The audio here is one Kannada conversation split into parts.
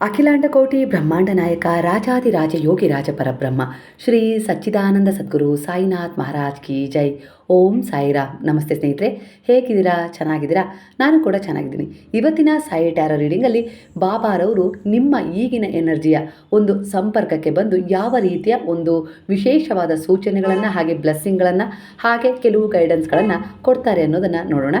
ಅಖಿಲಾಂಡ ಕೋಟಿ ಬ್ರಹ್ಮಾಂಡ ನಾಯಕ ರಾಜಾದಿರಾಜ ಯೋಗಿ ರಾಜ ಪರಬ್ರಹ್ಮ ಶ್ರೀ ಸಚ್ಚಿದಾನಂದ ಸದ್ಗುರು ಸಾಯಿನಾಥ್ ಮಹಾರಾಜ್ ಕಿ ಜೈ. ಓಂ ಸಾಯಿರಾಮ್ ನಮಸ್ತೆ ಸ್ನೇಹಿತರೆ, ಹೇಗಿದ್ದೀರಾ? ಚೆನ್ನಾಗಿದ್ದೀರಾ? ನಾನು ಕೂಡ ಚೆನ್ನಾಗಿದ್ದೀನಿ. ಇವತ್ತಿನ ಸಾಯಿ ಟ್ಯಾರೋ ರೀಡಿಂಗಲ್ಲಿ ಬಾಬಾರವರು ನಿಮ್ಮ ಈಗಿನ ಎನರ್ಜಿಯ ಒಂದು ಸಂಪರ್ಕಕ್ಕೆ ಬಂದು ಯಾವ ರೀತಿಯ ಒಂದು ವಿಶೇಷವಾದ ಸೂಚನೆಗಳನ್ನು ಹಾಗೆ ಬ್ಲೆಸ್ಸಿಂಗ್ಗಳನ್ನು ಹಾಗೆ ಕೆಲವು ಗೈಡೆನ್ಸ್ಗಳನ್ನು ಕೊಡ್ತಾರೆ ಅನ್ನೋದನ್ನು ನೋಡೋಣ.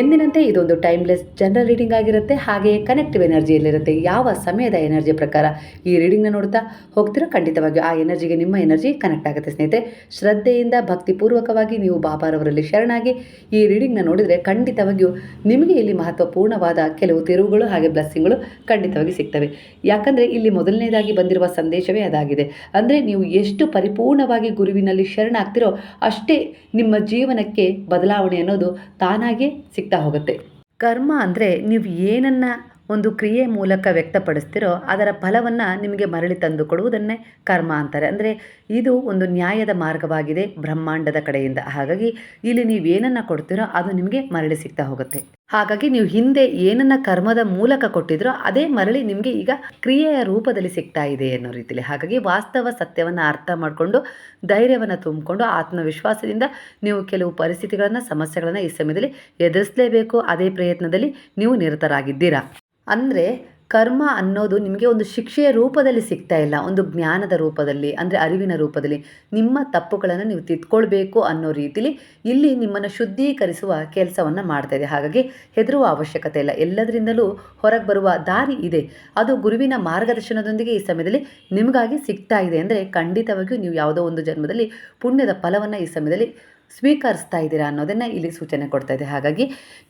ಎಂದಿನಂತೆ ಇದೊಂದು ಟೈಮ್ಲೆಸ್ ಜನರಲ್ ರೀಡಿಂಗ್ ಆಗಿರುತ್ತೆ, ಹಾಗೆ ಕನೆಕ್ಟಿವ್ ಎನರ್ಜಿಯಲ್ಲಿರುತ್ತೆ. ಯಾವ ಸಮಯದ ಎನರ್ಜಿ ಪ್ರಕಾರ ಈ ರೀಡಿಂಗ್ನ ನೋಡ್ತಾ ಹೋಗ್ತಿರೋ ಖಂಡಿತವಾಗಿಯೂ ಆ ಎನರ್ಜಿಗೆ ನಿಮ್ಮ ಎನರ್ಜಿ ಕನೆಕ್ಟ್ ಆಗುತ್ತೆ ಸ್ನೇಹಿತರೆ. ಶ್ರದ್ಧೆಯಿಂದ, ಭಕ್ತಿಪೂರ್ವಕವಾಗಿ ನೀವು ಬಾಬಾರವರಲ್ಲಿ ಶರಣಾಗಿ ಈ ರೀಡಿಂಗ್ನ ನೋಡಿದರೆ ಖಂಡಿತವಾಗಿಯೂ ನಿಮಗೆ ಇಲ್ಲಿ ಮಹತ್ವಪೂರ್ಣವಾದ ಕೆಲವು ತಿರುವುಗಳು ಹಾಗೆ ಬ್ಲೆಸ್ಸಿಂಗ್ಗಳು ಖಂಡಿತವಾಗಿ ಸಿಗ್ತವೆ. ಯಾಕಂದರೆ ಇಲ್ಲಿ ಮೊದಲನೇದಾಗಿ ಬಂದಿರುವ ಸಂದೇಶವೇ ಅದಾಗಿದೆ. ಅಂದರೆ ನೀವು ಎಷ್ಟು ಪರಿಪೂರ್ಣವಾಗಿ ಗುರುವಿನಲ್ಲಿ ಶರಣಾಗ್ತಿರೋ ಅಷ್ಟೇ ನಿಮ್ಮ ಜೀವನಕ್ಕೆ ಬದಲಾವಣೆ ಅನ್ನೋದು ತಾನಾಗೇ ಸಿಗ್ತಾ ಹೋಗುತ್ತೆ. ಕರ್ಮ ಅಂದರೆ ನೀವು ಏನನ್ನು ಒಂದು ಕ್ರಿಯೆ ಮೂಲಕ ವ್ಯಕ್ತಪಡಿಸ್ತಿರೋ ಅದರ ಫಲವನ್ನು ನಿಮಗೆ ಮರಳಿ ತಂದು ಕೊಡುವುದನ್ನೇ ಕರ್ಮ ಅಂತಾರೆ. ಅಂದರೆ ಇದು ಒಂದು ನ್ಯಾಯದ ಮಾರ್ಗವಾಗಿದೆ ಬ್ರಹ್ಮಾಂಡದ ಕಡೆಯಿಂದ. ಹಾಗಾಗಿ ಇಲ್ಲಿ ನೀವೇನನ್ನು ಕೊಡ್ತೀರೋ ಅದು ನಿಮಗೆ ಮರಳಿ ಸಿಗ್ತಾ ಹೋಗುತ್ತೆ. ಹಾಗಾಗಿ ನೀವು ಹಿಂದೆ ಏನನ್ನ ಕರ್ಮದ ಮೂಲಕ ಕೊಟ್ಟಿದ್ರೋ ಅದೇ ಮರಳಿ ನಿಮಗೆ ಈಗ ಕ್ರಿಯೆಯ ರೂಪದಲ್ಲಿ ಸಿಗ್ತಾ ಇದೆ ಅನ್ನೋ ರೀತಿಯಲ್ಲಿ ಹಾಗಾಗಿ ವಾಸ್ತವ ಸತ್ಯವನ್ನು ಅರ್ಥ ಮಾಡಿಕೊಂಡು, ಧೈರ್ಯವನ್ನು ತುಂಬಿಕೊಂಡು, ಆತ್ಮವಿಶ್ವಾಸದಿಂದ ನೀವು ಕೆಲವು ಪರಿಸ್ಥಿತಿಗಳನ್ನು, ಸಮಸ್ಯೆಗಳನ್ನು ಈ ಸಮಯದಲ್ಲಿ ಎದುರಿಸಲೇಬೇಕು. ಅದೇ ಪ್ರಯತ್ನದಲ್ಲಿ ನೀವು ನಿರತರಾಗಿದ್ದೀರಾ? ಅಂದರೆ ಕರ್ಮ ಅನ್ನೋದು ನಿಮಗೆ ಒಂದು ಶಿಕ್ಷೆಯ ರೂಪದಲ್ಲಿ ಸಿಗ್ತಾ ಇಲ್ಲ, ಒಂದು ಜ್ಞಾನದ ರೂಪದಲ್ಲಿ, ಅಂದರೆ ಅರಿವಿನ ರೂಪದಲ್ಲಿ. ನಿಮ್ಮ ತಪ್ಪುಗಳನ್ನು ನೀವು ತಿದ್ಕೊಳ್ಬೇಕು ಅನ್ನೋ ರೀತಿಲಿ ಇಲ್ಲಿ ನಿಮ್ಮನ್ನು ಶುದ್ಧೀಕರಿಸುವ ಕೆಲಸವನ್ನು ಮಾಡ್ತಾ ಇದೆ. ಹಾಗಾಗಿ ಹೆದರುವ ಅವಶ್ಯಕತೆ ಇಲ್ಲ. ಎಲ್ಲದರಿಂದಲೂ ಹೊರಗೆ ಬರುವ ದಾರಿ ಇದೆ. ಅದು ಗುರುವಿನ ಮಾರ್ಗದರ್ಶನದೊಂದಿಗೆ ಈ ಸಮಯದಲ್ಲಿ ನಿಮಗಾಗಿ ಸಿಗ್ತಾ ಇದೆ. ಅಂದರೆ ಖಂಡಿತವಾಗಿಯೂ ನೀವು ಯಾವುದೋ ಒಂದು ಜನ್ಮದಲ್ಲಿ ಪುಣ್ಯದ ಫಲವನ್ನು ಈ ಸಮಯದಲ್ಲಿ ಸ್ವೀಕರಿಸ್ತಾ ಇದ್ದೀರಾ ಅನ್ನೋದನ್ನು ಇಲ್ಲಿ ಸೂಚನೆ ಕೊಡ್ತಾ ಇದೆ. ಹಾಗಾಗಿ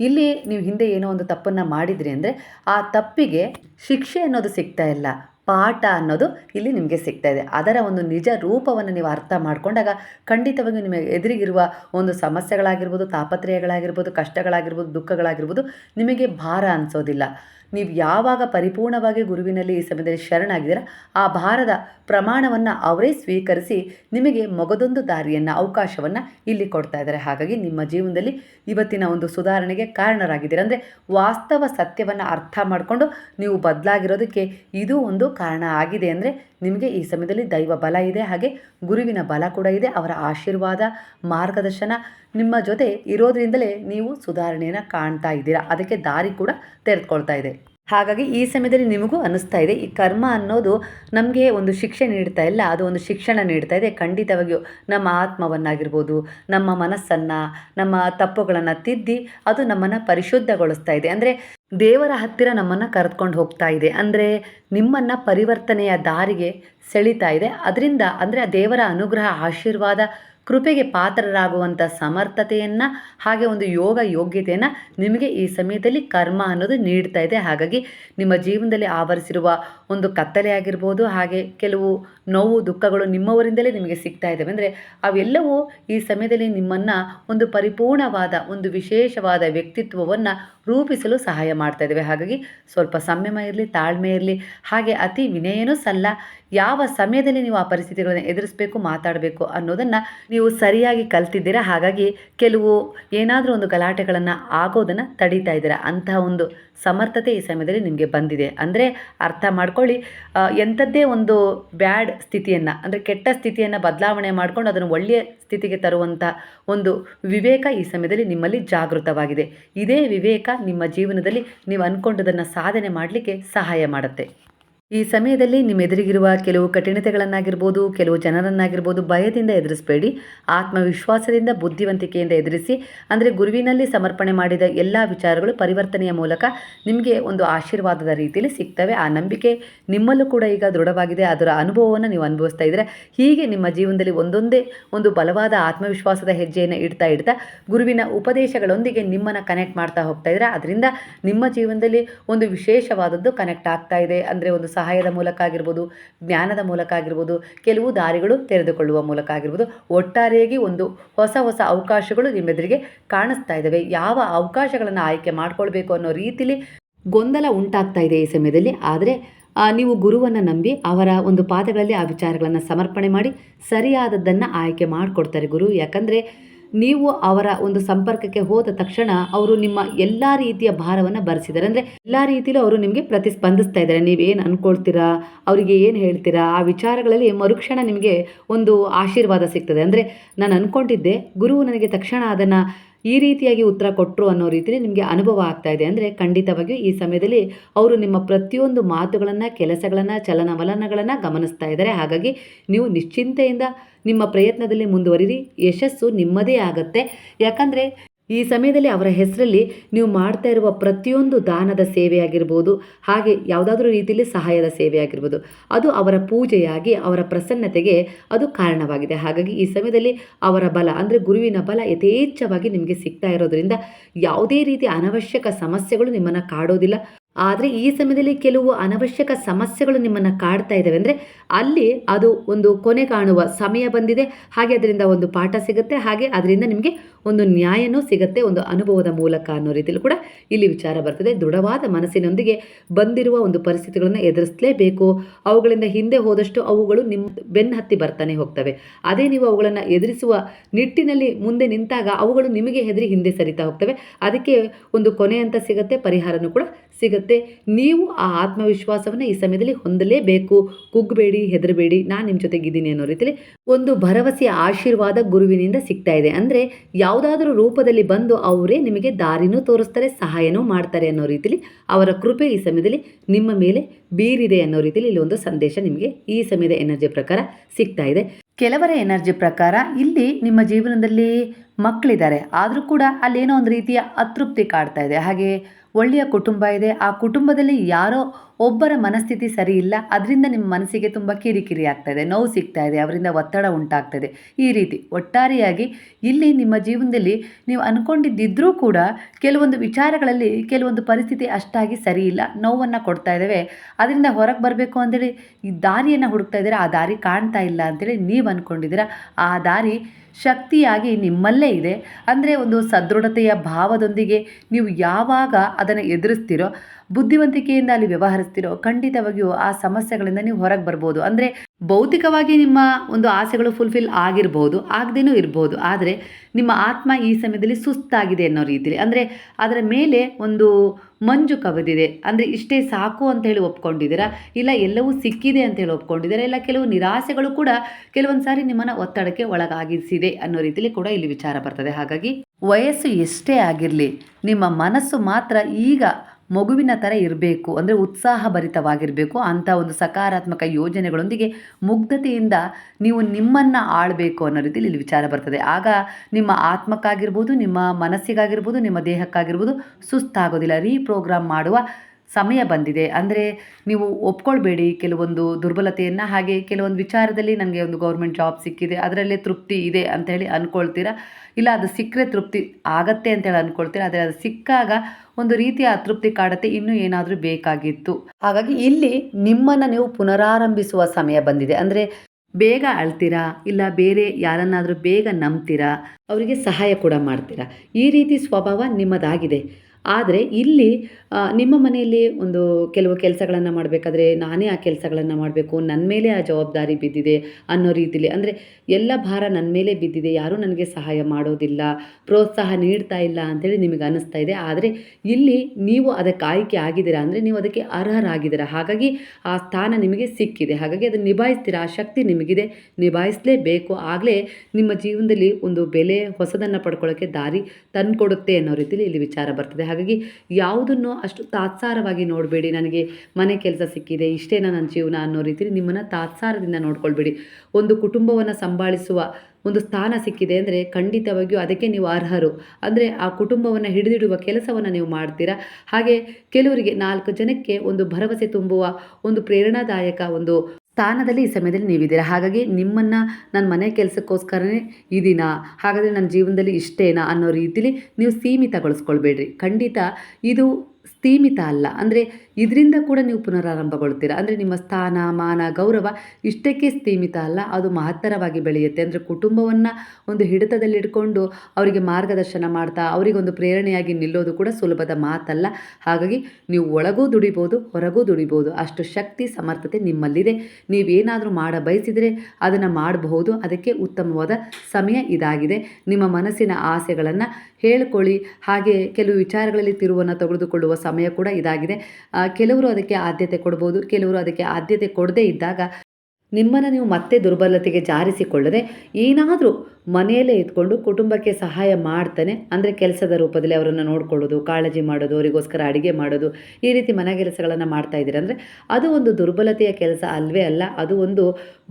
ಇಲ್ಲಿ ನೀವು ಹಿಂದೆ ಏನೋ ಒಂದು ತಪ್ಪನ್ನು ಮಾಡಿದ್ರಿ ಅಂದರೆ ಆ ತಪ್ಪಿಗೆ ಶಿಕ್ಷೆ ಅನ್ನೋದು ಸಿಗ್ತಾ ಇಲ್ಲ, ಪಾಠ ಅನ್ನೋದು ಇಲ್ಲಿ ನಿಮಗೆ ಸಿಗ್ತಾ ಇದೆ. ಅದರ ಒಂದು ನಿಜ ರೂಪವನ್ನು ನೀವು ಅರ್ಥ ಮಾಡಿಕೊಂಡಾಗ ಖಂಡಿತವಾಗಿಯೂ ನಿಮಗೆ ಎದುರಿಗಿರುವ ಒಂದು ಸಮಸ್ಯೆಗಳಾಗಿರ್ಬೋದು, ತಾಪತ್ರಯಗಳಾಗಿರ್ಬೋದು, ಕಷ್ಟಗಳಾಗಿರ್ಬೋದು, ದುಃಖಗಳಾಗಿರ್ಬೋದು ನಿಮಗೆ ಭಾರ ಅನಿಸೋದಿಲ್ಲ. ನೀವು ಯಾವಾಗ ಪರಿಪೂರ್ಣವಾಗಿ ಗುರುವಿನಲ್ಲಿ ಈ ಸಮಯದಲ್ಲಿ ಶರಣಾಗಿದ್ದೀರ, ಆ ಭಾರದ ಪ್ರಮಾಣವನ್ನು ಅವರೇ ಸ್ವೀಕರಿಸಿ ನಿಮಗೆ ಮೊಗದೊಂದು ದಾರಿಯನ್ನು, ಅವಕಾಶವನ್ನು ಇಲ್ಲಿ ಕೊಡ್ತಾ ಇದ್ದಾರೆ. ಹಾಗಾಗಿ ನಿಮ್ಮ ಜೀವನದಲ್ಲಿ ಇವತ್ತಿನ ಒಂದು ಸುಧಾರಣೆಗೆ ಕಾರಣರಾಗಿದ್ದೀರ. ಅಂದರೆ ವಾಸ್ತವ ಸತ್ಯವನ್ನು ಅರ್ಥ ಮಾಡಿಕೊಂಡು ನೀವು ಬದಲಾಗಿರೋದಕ್ಕೆ ಇದು ಒಂದು ಕಾರಣ ಆಗಿದೆ. ಅಂದರೆ ನಿಮಗೆ ಈ ಸಮಯದಲ್ಲಿ ದೈವ ಬಲ ಇದೆ, ಹಾಗೆ ಗುರುವಿನ ಬಲ ಕೂಡ ಇದೆ, ಅವರ ಆಶೀರ್ವಾದ, ಮಾರ್ಗದರ್ಶನ ನಿಮ್ಮ ಜೊತೆ ಇರೋದ್ರಿಂದಲೇ ನೀವು ಸುಧಾರಣೆಯನ್ನು ಕಾಣ್ತಾ ಇದ್ದೀರಾ. ಅದಕ್ಕೆ ದಾರಿ ಕೂಡ ತೆರೆದುಕೊಳ್ತಾ ಇದೆ. ಹಾಗಾಗಿ ಈ ಸಮಯದಲ್ಲಿ ನಿಮಗೂ ಅನ್ನಿಸ್ತಾ ಇದೆ, ಈ ಕರ್ಮ ಅನ್ನೋದು ನಮಗೆ ಒಂದು ಶಿಕ್ಷೆ ನೀಡ್ತಾ ಇಲ್ಲ, ಅದು ಒಂದು ಶಿಕ್ಷಣ ನೀಡ್ತಾ ಇದೆ. ಖಂಡಿತವಾಗಿಯೂ ನಮ್ಮ ಆತ್ಮವನ್ನಾಗಿರ್ಬೋದು, ನಮ್ಮ ಮನಸ್ಸನ್ನು, ನಮ್ಮ ತಪ್ಪುಗಳನ್ನು ತಿದ್ದಿ, ಅದು ನಮ್ಮನ್ನು ಪರಿಶುದ್ಧಗೊಳಿಸ್ತಾ ಇದೆ. ಅಂದರೆ ದೇವರ ಹತ್ತಿರ ನಮ್ಮನ್ನು ಕರೆದುಕೊಂಡು ಹೋಗ್ತಾ ಇದೆ. ಅಂದರೆ ನಿಮ್ಮನ್ನು ಪರಿವರ್ತನೆಯ ದಾರಿಗೆ ಸೆಳೀತಾ ಇದೆ. ಅದರಿಂದ ಅಂದರೆ ಆ ದೇವರ ಅನುಗ್ರಹ, ಆಶೀರ್ವಾದ, ಕೃಪೆಗೆ ಪಾತ್ರರಾಗುವಂಥ ಸಮರ್ಥತೆಯನ್ನು, ಹಾಗೆ ಒಂದು ಯೋಗ ಯೋಗ್ಯತೆಯನ್ನು ನಿಮಗೆ ಈ ಸಮಯದಲ್ಲಿ ಕರ್ಮ ಅನ್ನೋದು ನೀಡ್ತಾ ಇದೆ. ಹಾಗಾಗಿ ನಿಮ್ಮ ಜೀವನದಲ್ಲಿ ಆವರಿಸಿರುವ ಒಂದು ಕತ್ತಲೆ ಆಗಿರ್ಬೋದು, ಹಾಗೆ ಕೆಲವು ನೋವು, ದುಃಖಗಳು ನಿಮ್ಮವರಿಂದಲೇ ನಿಮಗೆ ಸಿಗ್ತಾ ಇದ್ದಾವೆ. ಅಂದರೆ ಅವೆಲ್ಲವೂ ಈ ಸಮಯದಲ್ಲಿ ನಿಮ್ಮನ್ನು ಒಂದು ಪರಿಪೂರ್ಣವಾದ, ಒಂದು ವಿಶೇಷವಾದ ವ್ಯಕ್ತಿತ್ವವನ್ನು ರೂಪಿಸಲು ಸಹಾಯ ಮಾಡ್ತಾ ಇದ್ದೇವೆ ಹಾಗಾಗಿ ಸ್ವಲ್ಪ ಸಂಯಮ ಇರಲಿ, ತಾಳ್ಮೆ ಇರಲಿ. ಹಾಗೆ ಅತಿ ವಿನಯನೂ ಸಲ್ಲ. ಯಾವ ಸಮಯದಲ್ಲಿ ನೀವು ಆ ಪರಿಸ್ಥಿತಿಗಳನ್ನು ಎದುರಿಸಬೇಕು, ಮಾತಾಡಬೇಕು ಅನ್ನೋದನ್ನು ನೀವು ಸರಿಯಾಗಿ ಕಲ್ತಿದ್ದೀರಾ? ಹಾಗಾಗಿ ಕೆಲವು ಏನಾದರೂ ಒಂದು ಗಲಾಟೆಗಳನ್ನು ಆಗೋದನ್ನು ತಡೀತಾ ಇದ್ದೀರಾ? ಅಂತಹ ಒಂದು ಸಮರ್ಥತೆ ಈ ಸಮಯದಲ್ಲಿ ನಿಮಗೆ ಬಂದಿದೆ. ಅಂದರೆ ಅರ್ಥ ಮಾಡ್ಕೊಳ್ಳಿ ಎಂಥದ್ದೇ ಒಂದು ಬ್ಯಾಡ್ ಸ್ಥಿತಿಯನ್ನು, ಅಂದರೆ ಕೆಟ್ಟ ಸ್ಥಿತಿಯನ್ನು ಬದಲಾವಣೆ ಮಾಡ್ಕೊಂಡು ಅದನ್ನು ಒಳ್ಳೆಯ ಸ್ಥಿತಿಗೆ ತರುವಂಥ ಒಂದು ವಿವೇಕ ಈ ಸಮಯದಲ್ಲಿ ನಿಮ್ಮಲ್ಲಿ ಜಾಗೃತವಾಗಿದೆ. ಇದೇ ವಿವೇಕ ನಿಮ್ಮ ಜೀವನದಲ್ಲಿ ನೀವು ಅಂದ್ಕೊಂಡದನ್ನು ಸಾಧನೆ ಮಾಡಲಿಕ್ಕೆ ಸಹಾಯ ಮಾಡುತ್ತೆ. ಈ ಸಮಯದಲ್ಲಿ ನಿಮ್ಮ ಎದುರಿಗಿರುವ ಕೆಲವು ಕಠಿಣತೆಗಳನ್ನಾಗಿರ್ಬೋದು, ಕೆಲವು ಜನರನ್ನಾಗಿರ್ಬೋದು ಭಯದಿಂದ ಎದುರಿಸಬೇಡಿ. ಆತ್ಮವಿಶ್ವಾಸದಿಂದ, ಬುದ್ಧಿವಂತಿಕೆಯಿಂದ ಎದುರಿಸಿ, ಅಂದರೆ ಗುರುವಿನಲ್ಲಿ ಸಮರ್ಪಣೆ ಮಾಡಿದ ಎಲ್ಲ ವಿಚಾರಗಳು ಪರಿವರ್ತನೆಯ ಮೂಲಕ ನಿಮಗೆ ಒಂದು ಆಶೀರ್ವಾದದ ರೀತಿಯಲ್ಲಿ ಸಿಗ್ತವೆ. ಆ ನಂಬಿಕೆ ನಿಮ್ಮಲ್ಲೂ ಕೂಡ ಈಗ ದೃಢವಾಗಿದೆ. ಅದರ ಅನುಭವವನ್ನು ನೀವು ಅನುಭವಿಸ್ತಾ ಇದ್ದರೆ ಹೀಗೆ ನಿಮ್ಮ ಜೀವನದಲ್ಲಿ ಒಂದೊಂದೇ ಒಂದು ಬಲವಾದ ಆತ್ಮವಿಶ್ವಾಸದ ಹೆಜ್ಜೆಯನ್ನು ಇಡ್ತಾ ಇಡ್ತಾ ಗುರುವಿನ ಉಪದೇಶಗಳೊಂದಿಗೆ ನಿಮ್ಮನ್ನು ಕನೆಕ್ಟ್ ಮಾಡ್ತಾ ಹೋಗ್ತಾ ಇದ್ದರೆ ಅದರಿಂದ ನಿಮ್ಮ ಜೀವನದಲ್ಲಿ ಒಂದು ವಿಶೇಷವಾದದ್ದು ಕನೆಕ್ಟ್ ಆಗ್ತಾ ಇದೆ. ಅಂದರೆ ಒಂದು ಸಹಾಯದ ಮೂಲಕ ಆಗಿರ್ಬೋದು, ಜ್ಞಾನದ ಮೂಲಕ ಆಗಿರ್ಬೋದು, ಕೆಲವು ದಾರಿಗಳು ತೆರೆದುಕೊಳ್ಳುವ ಮೂಲಕ ಆಗಿರ್ಬೋದು, ಒಟ್ಟಾರೆಯಾಗಿ ಒಂದು ಹೊಸ ಹೊಸ ಅವಕಾಶಗಳು ನಿಮ್ಮೆದುರಿಗೆ ಕಾಣಿಸ್ತಾ ಇದ್ದಾವೆ ಯಾವ ಅವಕಾಶಗಳನ್ನು ಆಯ್ಕೆ ಮಾಡ್ಕೊಳ್ಬೇಕು ಅನ್ನೋ ರೀತಿಲಿ ಗೊಂದಲ ಉಂಟಾಗ್ತಾ ಇದೆ ಈ ಸಮಯದಲ್ಲಿ. ಆದರೆ ನೀವು ಗುರುವನ್ನು ನಂಬಿ ಅವರ ಒಂದು ಪಾದಗಳಲ್ಲಿ ಆ ವಿಚಾರಗಳನ್ನು ಸಮರ್ಪಣೆ ಮಾಡಿ ಸರಿಯಾದದ್ದನ್ನು ಆಯ್ಕೆ ಮಾಡಿಕೊಡ್ತಾರೆ ಗುರು. ಯಾಕಂದರೆ ನೀವು ಅವರ ಒಂದು ಸಂಪರ್ಕಕ್ಕೆ ಹೋದ ತಕ್ಷಣ ಅವರು ನಿಮ್ಮ ಎಲ್ಲ ರೀತಿಯ ಭಾರವನ್ನು ಭರಿಸಿದ್ದಾರೆ ಅಂದರೆ ಎಲ್ಲ ರೀತಿಯಲ್ಲೂ ಅವರು ನಿಮಗೆ ಪ್ರತಿಸ್ಪಂದಿಸ್ತಾ ಇದ್ದಾರೆ. ನೀವೇನು ಅನ್ಕೊಳ್ತೀರಾ? ಅವರಿಗೆ ಏನು ಹೇಳ್ತೀರಾ? ಆ ವಿಚಾರಗಳಲ್ಲಿ ಮರುಕ್ಷಣ ನಿಮಗೆ ಒಂದು ಆಶೀರ್ವಾದ ಸಿಗ್ತದೆ. ಅಂದರೆ ನಾನು ಅಂದ್ಕೊಂಡಿದ್ದೆ ಗುರುವು ನನಗೆ ತಕ್ಷಣ ಅದನ್ನು ಈ ರೀತಿಯಾಗಿ ಉತ್ತರ ಕೊಟ್ಟರು ಅನ್ನೋ ರೀತಿಯಲ್ಲಿ ನಿಮಗೆ ಅನುಭವ ಆಗ್ತಾ ಇದೆ. ಅಂದರೆ ಖಂಡಿತವಾಗಿಯೂ ಈ ಸಮಯದಲ್ಲಿ ಅವರು ನಿಮ್ಮ ಪ್ರತಿಯೊಂದು ಮಾತುಗಳನ್ನು, ಕೆಲಸಗಳನ್ನು, ಚಲನವಲನಗಳನ್ನು ಗಮನಿಸ್ತಾ ಇದ್ದಾರೆ. ಹಾಗಾಗಿ ನೀವು ನಿಶ್ಚಿಂತೆಯಿಂದ ನಿಮ್ಮ ಪ್ರಯತ್ನದಲ್ಲಿ ಮುಂದುವರಿರಿ. ಯಶಸ್ಸು ನಿಮ್ಮದೇ ಆಗತ್ತೆ. ಯಾಕಂದರೆ ಈ ಸಮಯದಲ್ಲಿ ಅವರ ಹೆಸರಲ್ಲಿ ನೀವು ಮಾಡ್ತಾ ಇರುವ ಪ್ರತಿಯೊಂದು ದಾನದ ಸೇವೆ ಆಗಿರ್ಬೋದು ಹಾಗೆ ಯಾವುದಾದ್ರೂ ರೀತಿಯಲ್ಲಿ ಸಹಾಯದ ಸೇವೆ ಆಗಿರ್ಬೋದು ಅದು ಅವರ ಪೂಜೆಯಾಗಿ, ಅವರ ಪ್ರಸನ್ನತೆಗೆ ಅದು ಕಾರಣವಾಗಿದೆ. ಹಾಗಾಗಿ ಈ ಸಮಯದಲ್ಲಿ ಅವರ ಬಲ, ಅಂದರೆ ಗುರುವಿನ ಬಲ ಯಥೇಚ್ಛವಾಗಿ ನಿಮಗೆ ಸಿಗ್ತಾ ಇರೋದ್ರಿಂದ ಯಾವುದೇ ರೀತಿ ಅನವಶ್ಯಕ ಸಮಸ್ಯೆಗಳು ನಿಮ್ಮನ್ನು ಕಾಡೋದಿಲ್ಲ. ಆದರೆ ಈ ಸಮಯದಲ್ಲಿ ಕೆಲವು ಅನವಶ್ಯಕ ಸಮಸ್ಯೆಗಳು ನಿಮ್ಮನ್ನು ಕಾಡ್ತಾ ಇದ್ದಾವೆ ಅಂದರೆ ಅಲ್ಲಿ ಅದು ಒಂದು ಕೊನೆ ಕಾಣುವ ಸಮಯ ಬಂದಿದೆ. ಹಾಗೆ ಅದರಿಂದ ಒಂದು ಪಾಠ ಸಿಗುತ್ತೆ. ಹಾಗೆ ಅದರಿಂದ ನಿಮಗೆ ಒಂದು ನ್ಯಾಯನೂ ಸಿಗುತ್ತೆ. ಒಂದು ಅನುಭವದ ಮೂಲಕ ಅನ್ನೋ ರೀತಿಯಲ್ಲಿ ಕೂಡ ಇಲ್ಲಿ ವಿಚಾರ ಬರ್ತದೆ. ದೃಢವಾದ ಮನಸ್ಸಿನೊಂದಿಗೆ ಬಂದಿರುವ ಒಂದು ಪರಿಸ್ಥಿತಿಗಳನ್ನು ಎದುರಿಸಲೇಬೇಕು. ಅವುಗಳಿಂದ ಹಿಂದೆ ಹೋದಷ್ಟು ಅವುಗಳು ನಿಮ್ಮ ಬೆನ್ನು ಹತ್ತಿ ಬರ್ತಾನೆ ಹೋಗ್ತವೆ. ಅದೇ ನೀವು ಅವುಗಳನ್ನು ಎದುರಿಸುವ ನಿಟ್ಟಿನಲ್ಲಿ ಮುಂದೆ ನಿಂತಾಗ ಅವುಗಳು ನಿಮಗೆ ಹೆದರಿ ಹಿಂದೆ ಸರಿತಾ ಹೋಗ್ತವೆ. ಅದಕ್ಕೆ ಒಂದು ಕೊನೆ ಅಂತ ಸಿಗುತ್ತೆ. ಪರಿಹಾರನೂ ಕೂಡ ಸಿಗುತ್ತೆ. ನೀವು ಆ ಆತ್ಮವಿಶ್ವಾಸವನ್ನು ಈ ಸಮಯದಲ್ಲಿ ಹೊಂದಲೇಬೇಕು. ಕುಗ್ಗಬೇಡಿ ಹೆದರಬೇಡಿ, ನಾನು ನಿಮ್ಮ ಜೊತೆಗಿದ್ದೀನಿ ಅನ್ನೋ ರೀತಿಯಲ್ಲಿ ಒಂದು ಭರವಸೆಯ ಆಶೀರ್ವಾದ ಗುರುವಿನಿಂದ ಸಿಗ್ತಾ ಇದೆ. ಅಂದರೆ ಯಾವುದಾದ್ರೂ ರೂಪದಲ್ಲಿ ಬಂದು ಅವರೇ ನಿಮಗೆ ದಾರಿನೂ ತೋರಿಸ್ತಾರೆ, ಸಹಾಯನೂ ಮಾಡ್ತಾರೆ ಅನ್ನೋ ರೀತಿಯಲ್ಲಿ ಅವರ ಕೃಪೆ ಈ ಸಮಯದಲ್ಲಿ ನಿಮ್ಮ ಮೇಲೆ ಬೀರಿದೆ ಅನ್ನೋ ರೀತಿಯಲ್ಲಿ ಇಲ್ಲಿ ಒಂದು ಸಂದೇಶ ನಿಮಗೆ ಈ ಸಮಯದ ಎನರ್ಜಿ ಪ್ರಕಾರ ಸಿಗ್ತಾ ಇದೆ. ಕೆಲವರ ಎನರ್ಜಿ ಪ್ರಕಾರ ಇಲ್ಲಿ ನಿಮ್ಮ ಜೀವನದಲ್ಲಿ ಮಕ್ಕಳಿದ್ದಾರೆ. ಆದರೂ ಕೂಡ ಅಲ್ಲೇನೋ ಒಂದು ರೀತಿಯ ಅತೃಪ್ತಿ ಕಾಡ್ತಾ ಇದೆ. ಹಾಗೆ ಒಳ್ಳೆಯ ಕುಟುಂಬ ಇದೆ. ಆ ಕುಟುಂಬದಲ್ಲಿ ಯಾರೋ ಒಬ್ಬರ ಮನಸ್ಥಿತಿ ಸರಿ ಇಲ್ಲ. ಅದರಿಂದ ನಿಮ್ಮ ಮನಸ್ಸಿಗೆ ತುಂಬ ಕಿರಿಕಿರಿ ಆಗ್ತಾ ಇದೆ. ನೋವು ಸಿಗ್ತಾ ಇದೆ. ಅವರಿಂದ ಒತ್ತಡ ಉಂಟಾಗ್ತಾ ಇದೆ. ಈ ರೀತಿ ಒಟ್ಟಾರೆಯಾಗಿ ಇಲ್ಲಿ ನಿಮ್ಮ ಜೀವನದಲ್ಲಿ ನೀವು ಅಂದ್ಕೊಂಡಿದ್ದಿದ್ರೂ ಕೂಡ ಕೆಲವೊಂದು ವಿಚಾರಗಳಲ್ಲಿ ಕೆಲವೊಂದು ಪರಿಸ್ಥಿತಿ ಅಷ್ಟಾಗಿ ಸರಿ ಇಲ್ಲ. ನೋವನ್ನು ಕೊಡ್ತಾ ಇದ್ದಾವೆ. ಅದರಿಂದ ಹೊರಗೆ ಬರಬೇಕು ಅಂತೇಳಿ ಈ ದಾರಿಯನ್ನು ಹುಡುಕ್ತಾ ಇದ್ದೀರಾ? ಆ ದಾರಿ ಕಾಣ್ತಾ ಇಲ್ಲ ಅಂತೇಳಿ ನೀವು ಅಂದ್ಕೊಂಡಿದ್ದೀರಾ ಆ ದಾರಿ ಶಕ್ತಿಯಾಗಿ ನಿಮ್ಮಲ್ಲೇ ಇದೆ. ಅಂದರೆ ಒಂದು ಸದೃಢತೆಯ ಭಾವದೊಂದಿಗೆ ನೀವು ಯಾವಾಗ ಅದನ್ನು ಎದುರಿಸ್ತೀರೋ, ಬುದ್ಧಿವಂತಿಕೆಯಿಂದ ಅಲ್ಲಿ ವ್ಯವಹರಿಸ್ತಿರೋ, ಖಂಡಿತವಾಗಿಯೂ ಆ ಸಮಸ್ಯೆಗಳಿಂದ ನೀವು ಹೊರಗೆ ಬರ್ಬೋದು. ಅಂದರೆ ಭೌತಿಕವಾಗಿ ನಿಮ್ಮ ಒಂದು ಆಸೆಗಳು ಫುಲ್ಫಿಲ್ ಆಗಿರ್ಬೋದು, ಆಗದೇನೂ ಇರ್ಬೋದು. ಆದರೆ ನಿಮ್ಮ ಆತ್ಮ ಈ ಸಮಯದಲ್ಲಿ ಸುಸ್ತಾಗಿದೆ ಅನ್ನೋ ರೀತಿಯಲ್ಲಿ ಅಂದರೆ ಅದರ ಮೇಲೆ ಒಂದು ಮಂಜು ಕವಿದಿದೆ. ಅಂದರೆ ಇಷ್ಟೇ ಸಾಕು ಅಂತ ಹೇಳಿ ಒಪ್ಕೊಂಡಿದ್ದೀರಾ? ಇಲ್ಲ ಎಲ್ಲವೂ ಸಿಕ್ಕಿದೆ ಅಂತ ಹೇಳಿ ಒಪ್ಕೊಂಡಿದ್ದೀರಾ? ಇಲ್ಲ ಕೆಲವು ನಿರಾಸೆಗಳು ಕೂಡ ಕೆಲವೊಂದು ಸಾರಿ ನಿಮ್ಮನ್ನು ಒತ್ತಡಕ್ಕೆ ಒಳಗಾಗಿಸಿದೆ ಅನ್ನೋ ರೀತಿಯಲ್ಲಿ ಕೂಡ ಇಲ್ಲಿ ವಿಚಾರ ಬರ್ತದೆ. ಹಾಗಾಗಿ ವಯಸ್ಸು ಎಷ್ಟೇ ಆಗಿರಲಿ, ನಿಮ್ಮ ಮನಸ್ಸು ಮಾತ್ರ ಈಗ ಮಗುವಿನ ಥರ ಇರಬೇಕು, ಅಂದರೆ ಉತ್ಸಾಹಭರಿತವಾಗಿರಬೇಕು ಅಂಥ ಒಂದು ಸಕಾರಾತ್ಮಕ ಯೋಜನೆಗಳೊಂದಿಗೆ ಮುಗ್ಧತೆಯಿಂದ ನೀವು ನಿಮ್ಮನ್ನು ಆಳಬೇಕು ಅನ್ನೋ ರೀತಿಯಲ್ಲಿ ಇಲ್ಲಿ ವಿಚಾರ ಬರ್ತದೆ. ಆಗ ನಿಮ್ಮ ಆತ್ಮಕ್ಕಾಗಿರ್ಬೋದು, ನಿಮ್ಮ ಮನಸ್ಸಿಗಾಗಿರ್ಬೋದು, ನಿಮ್ಮ ದೇಹಕ್ಕಾಗಿರ್ಬೋದು ಸುಸ್ತಾಗೋದಿಲ್ಲ. ರೀಪ್ರೋಗ್ರಾಮ್ ಮಾಡುವ ಸಮಯ ಬಂದಿದೆ. ಅಂದರೆ ನೀವು ಒಪ್ಕೊಳ್ಬೇಡಿ ಕೆಲವೊಂದು ದುರ್ಬಲತೆಯನ್ನು. ಹಾಗೆ ಕೆಲವೊಂದು ವಿಚಾರದಲ್ಲಿ ನನಗೆ ಒಂದು ಗೌರ್ಮೆಂಟ್ ಜಾಬ್ ಸಿಕ್ಕಿದೆ, ಅದರಲ್ಲೇ ತೃಪ್ತಿ ಇದೆ ಅಂತ ಹೇಳಿ ಅಂದ್ಕೊಳ್ತೀರಾ ಇಲ್ಲ ಅದು ಸಿಕ್ಕರೆ ತೃಪ್ತಿ ಆಗತ್ತೆ ಅಂತೇಳಿ ಅಂದ್ಕೊಳ್ತೀರಾ ಆದರೆ ಅದು ಸಿಕ್ಕಾಗ ಒಂದು ರೀತಿಯ ಅತೃಪ್ತಿ ಕಾಡತ್ತೆ, ಇನ್ನೂ ಏನಾದರೂ ಬೇಕಾಗಿತ್ತು. ಹಾಗಾಗಿ ಇಲ್ಲಿ ನಿಮ್ಮನ್ನು ನೀವು ಪುನರಾರಂಭಿಸುವ ಸಮಯ ಬಂದಿದೆ. ಅಂದರೆ ಬೇಗ ಅಳ್ತೀರಾ? ಇಲ್ಲ ಬೇರೆ ಯಾರನ್ನಾದರೂ ಬೇಗ ನಂಬ್ತೀರಾ? ಅವರಿಗೆ ಸಹಾಯ ಕೂಡ ಮಾಡ್ತೀರಾ? ಈ ರೀತಿ ಸ್ವಭಾವ ನಿಮ್ಮದಾಗಿದೆ. ಆದರೆ ಇಲ್ಲಿ ನಿಮ್ಮ ಮನೆಯಲ್ಲಿ ಒಂದು ಕೆಲವು ಕೆಲಸಗಳನ್ನು ಮಾಡಬೇಕಾದ್ರೆ ನಾನೇ ಆ ಕೆಲಸಗಳನ್ನು ಮಾಡಬೇಕು ನನ್ನ ಮೇಲೆ ಆ ಜವಾಬ್ದಾರಿ ಬಿದ್ದಿದೆ ಅನ್ನೋ ರೀತಿಲಿ. ಅಂದರೆ ಎಲ್ಲ ಭಾರ ನನ್ನ ಮೇಲೆ ಬಿದ್ದಿದೆ, ಯಾರೂ ನನಗೆ ಸಹಾಯ ಮಾಡೋದಿಲ್ಲ, ಪ್ರೋತ್ಸಾಹ ನೀಡ್ತಾ ಇಲ್ಲ ಅಂಥೇಳಿ ನಿಮಗೆ ಅನ್ನಿಸ್ತಾ ಇದೆ. ಆದರೆ ಇಲ್ಲಿ ನೀವು ಅದಕ್ಕೆ ಆಯ್ಕೆ ಆಗಿದ್ದೀರಾ ಅಂದರೆ ನೀವು ಅದಕ್ಕೆ ಅರ್ಹರಾಗಿದ್ದೀರಾ. ಹಾಗಾಗಿ ಆ ಸ್ಥಾನ ನಿಮಗೆ ಸಿಕ್ಕಿದೆ. ಹಾಗಾಗಿ ಅದನ್ನು ನಿಭಾಯಿಸ್ತೀರಾ? ಆ ಶಕ್ತಿ ನಿಮಗಿದೆ. ನಿಭಾಯಿಸಲೇಬೇಕು. ಆಗಲೇ ನಿಮ್ಮ ಜೀವನದಲ್ಲಿ ಒಂದು ಬೆಲೆ ಹೊಸದನ್ನು ಪಡ್ಕೊಳ್ಳೋಕ್ಕೆ ದಾರಿ ತಂದುಕೊಡುತ್ತೆ ಅನ್ನೋ ರೀತಿಯಲ್ಲಿ ಇಲ್ಲಿ ವಿಚಾರ ಬರ್ತದೆ. ಹಾಗಾಗಿ ಯಾವುದನ್ನು ಅಷ್ಟು ತಾತ್ಸಾರವಾಗಿ ನೋಡಬೇಡಿ. ನನಗೆ ಮನೆ ಕೆಲಸ ಸಿಕ್ಕಿದೆ, ಇಷ್ಟೇನ ನನ್ನ ಜೀವನ ಅನ್ನೋ ರೀತಿಯಲ್ಲಿ ನಿಮ್ಮನ್ನು ತಾತ್ಸಾರದಿಂದ ನೋಡ್ಕೊಳ್ಬೇಡಿ. ಒಂದು ಕುಟುಂಬವನ್ನು ಸಂಭಾಳಿಸುವ ಒಂದು ಸ್ಥಾನ ಸಿಕ್ಕಿದೆ ಅಂದರೆ ಖಂಡಿತವಾಗಿಯೂ ಅದಕ್ಕೆ ನೀವು ಅರ್ಹರು. ಅಂದರೆ ಆ ಕುಟುಂಬವನ್ನು ಹಿಡಿದಿಡುವ ಕೆಲಸವನ್ನು ನೀವು ಮಾಡ್ತೀರಾ? ಹಾಗೆ ಕೆಲವರಿಗೆ ನಾಲ್ಕು ಜನಕ್ಕೆ ಒಂದು ಭರವಸೆ ತುಂಬುವ ಒಂದು ಪ್ರೇರಣಾದಾಯಕ ಒಂದು ಸ್ಥಾನದಲ್ಲಿ ಈ ಸಮಯದಲ್ಲಿ ನೀವಿದ್ದೀರಾ. ಹಾಗಾಗಿ ನಿಮ್ಮನ್ನು ನನ್ನ ಮನೆ ಕೆಲಸಕ್ಕೋಸ್ಕರನೇ ಇದೀನಾ ಹಾಗಾದರೆ ನನ್ನ ಜೀವನದಲ್ಲಿ ಇಷ್ಟೇನಾ ಅನ್ನೋ ರೀತಿಲಿ ನೀವು ಸೀಮಿತಗೊಳಿಸ್ಕೊಳ್ಬೇಡ್ರಿ. ಖಂಡಿತ ಇದು ಸ್ಥೀಮಿತ ಅಲ್ಲ. ಅಂದರೆ ಇದರಿಂದ ಕೂಡ ನೀವು ಪುನರಾರಂಭಗೊಳ್ತೀರಾ? ಅಂದರೆ ನಿಮ್ಮ ಸ್ಥಾನ, ಮಾನ, ಗೌರವ ಇಷ್ಟಕ್ಕೆ ಸೀಮಿತ ಅಲ್ಲ. ಅದು ಮಹತ್ತರವಾಗಿ ಬೆಳೆಯುತ್ತೆ. ಅಂದರೆ ಕುಟುಂಬವನ್ನು ಒಂದು ಹಿಡಿತದಲ್ಲಿ ಇಟ್ಕೊಂಡು ಅವರಿಗೆ ಮಾರ್ಗದರ್ಶನ ಮಾಡ್ತಾ, ಅವರಿಗೊಂದು ಪ್ರೇರಣೆಯಾಗಿ ನಿಲ್ಲೋದು ಕೂಡ ಸುಲಭದ ಮಾತಲ್ಲ. ಹಾಗಾಗಿ ನೀವು ಒಳಗೂ ದುಡಿಬೋದು, ಹೊರಗೂ ದುಡಿಬೋದು. ಅಷ್ಟು ಶಕ್ತಿ, ಸಮರ್ಥತೆ ನಿಮ್ಮಲ್ಲಿದೆ. ನೀವೇನಾದರೂ ಮಾಡ ಬಯಸಿದರೆ ಅದನ್ನು ಮಾಡಬಹುದು. ಅದಕ್ಕೆ ಉತ್ತಮವಾದ ಸಮಯ ಇದಾಗಿದೆ. ನಿಮ್ಮ ಮನಸ್ಸಿನ ಆಸೆಗಳನ್ನು ಹೇಳ್ಕೊಳ್ಳಿ. ಹಾಗೆ ಕೆಲವು ವಿಚಾರಗಳಲ್ಲಿ ತಿರುವನ್ನು ತೆಗೆದುಕೊಳ್ಳುವ ಸಮಯ ಕೂಡ ಇದಾಗಿದೆ. ಕೆಲವರು ಅದಕ್ಕೆ ಆದ್ಯತೆ ಕೊಡ್ಬೋದು, ಕೆಲವರು ಅದಕ್ಕೆ ಆದ್ಯತೆ ಕೊಡದೇ ಇದ್ದಾಗ ನಿಮ್ಮನ್ನು ನೀವು ಮತ್ತೆ ದುರ್ಬಲತೆಗೆ ಜಾರಿಸಿಕೊಳ್ಳದೆ ಏನಾದರೂ ಮನೆಯಲ್ಲೇ ಇದ್ಕೊಂಡು ಕುಟುಂಬಕ್ಕೆ ಸಹಾಯ ಮಾಡ್ತಾನೆ. ಅಂದರೆ ಕೆಲಸದ ರೂಪದಲ್ಲಿ ಅವರನ್ನು ನೋಡ್ಕೊಳ್ಳೋದು, ಕಾಳಜಿ ಮಾಡೋದು, ಅವರಿಗೋಸ್ಕರ ಅಡುಗೆ ಮಾಡೋದು, ಈ ರೀತಿ ಮನೆ ಕೆಲಸಗಳನ್ನು ಮಾಡ್ತಾ ಇದ್ದೀರ. ಅಂದರೆ ಅದು ಒಂದು ದುರ್ಬಲತೆಯ ಕೆಲಸ ಅಲ್ವೇ ಅಲ್ಲ, ಅದು ಒಂದು